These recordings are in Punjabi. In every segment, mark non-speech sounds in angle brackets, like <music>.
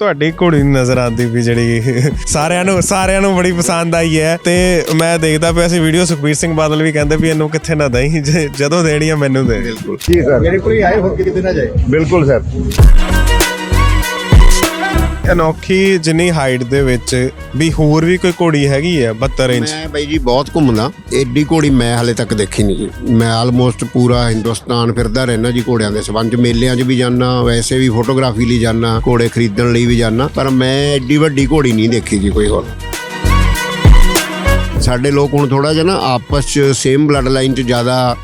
ਤੁਹਾਡੀ ਘੋੜੀ ਨਜ਼ਰ ਆਉਂਦੀ ਵੀ ਜਿਹੜੀ <laughs> ਸਾਰਿਆਂ ਨੂੰ ਸਾਰਿਆਂ ਨੂੰ ਬੜੀ ਪਸੰਦ ਆਈ ਹੈ ਤੇ ਮੈਂ ਦੇਖਦਾ ਪਿਆ ਸੀ ਵੀਡੀਓ ਸੁਖਬੀਰ ਸਿੰਘ ਬਾਦਲ ਵੀ ਕਹਿੰਦੇ ਵੀ ਇਹਨੂੰ ਕਿੱਥੇ ਨਾ ਦਈ ਜਦੋਂ ਦੇਣੀ ਆ ਮੈਨੂੰ ਦੇ। ਬਿਲਕੁਲ। ਜੀ ਸਰ? ਮੇਰੇ ਕੋਲ ਹੀ ਆਏ ਹੋਰ ਕਿਤੇ ਨਾ ਜਾਏ। ਬਿਲਕੁਲ ਸਰ। ਅਨੋਖੀ ਜਿੰਨੀ ਹਾਈਟ ਦੇ ਵਿੱਚ ਵੀ ਹੋਰ ਵੀ ਕੋਈ ਘੋੜੀ ਹੈਗੀ ਹੈ 72 ਇੰਚ? ਮੈਂ ਬਾਈ ਜੀ ਬਹੁਤ ਘੁੰਮਦਾ। ਏਡੀ ਘੋੜੀ ਮੈਂ ਹਲੇ ਤੱਕ ਦੇਖੀ ਨਹੀਂ ਜੀ। ਮੈਂ ਆਲਮੋਸਟ ਪੂਰਾ ਹਿੰਦੁਸਤਾਨ ਫਿਰਦਾ ਰਹਿਣਾ ਜੀ ਘੋੜਿਆਂ ਦੇ ਸਬੰਧ। ਮੇਲਿਆਂ 'ਚ ਵੀ ਜਾਣਾ ਵੈਸੇ ਵੀ ਫੋਟੋਗ੍ਰਾਫੀ ਲਈ ਜਾਣਾ ਘੋੜੇ ਖਰੀਦਣ ਲਈ ਵੀ ਜਾਣਾ ਪਰ ਮੈਂ ਏਡੀ ਵੱਡੀ ਘੋੜੀ ਨਹੀਂ ਦੇਖੀ ਜੀ ਕੋਈ ਹੋਰ। ਸਾਡੇ ਲੋਕ ਹੁਣ ਥੋੜਾ ਜਿਹਾ ਨਾ ਆਪਸ ਚ ਸੇਮ ਬਲੱਡ ਲਾਈਨ ਚ ਜ਼ਿਆਦਾ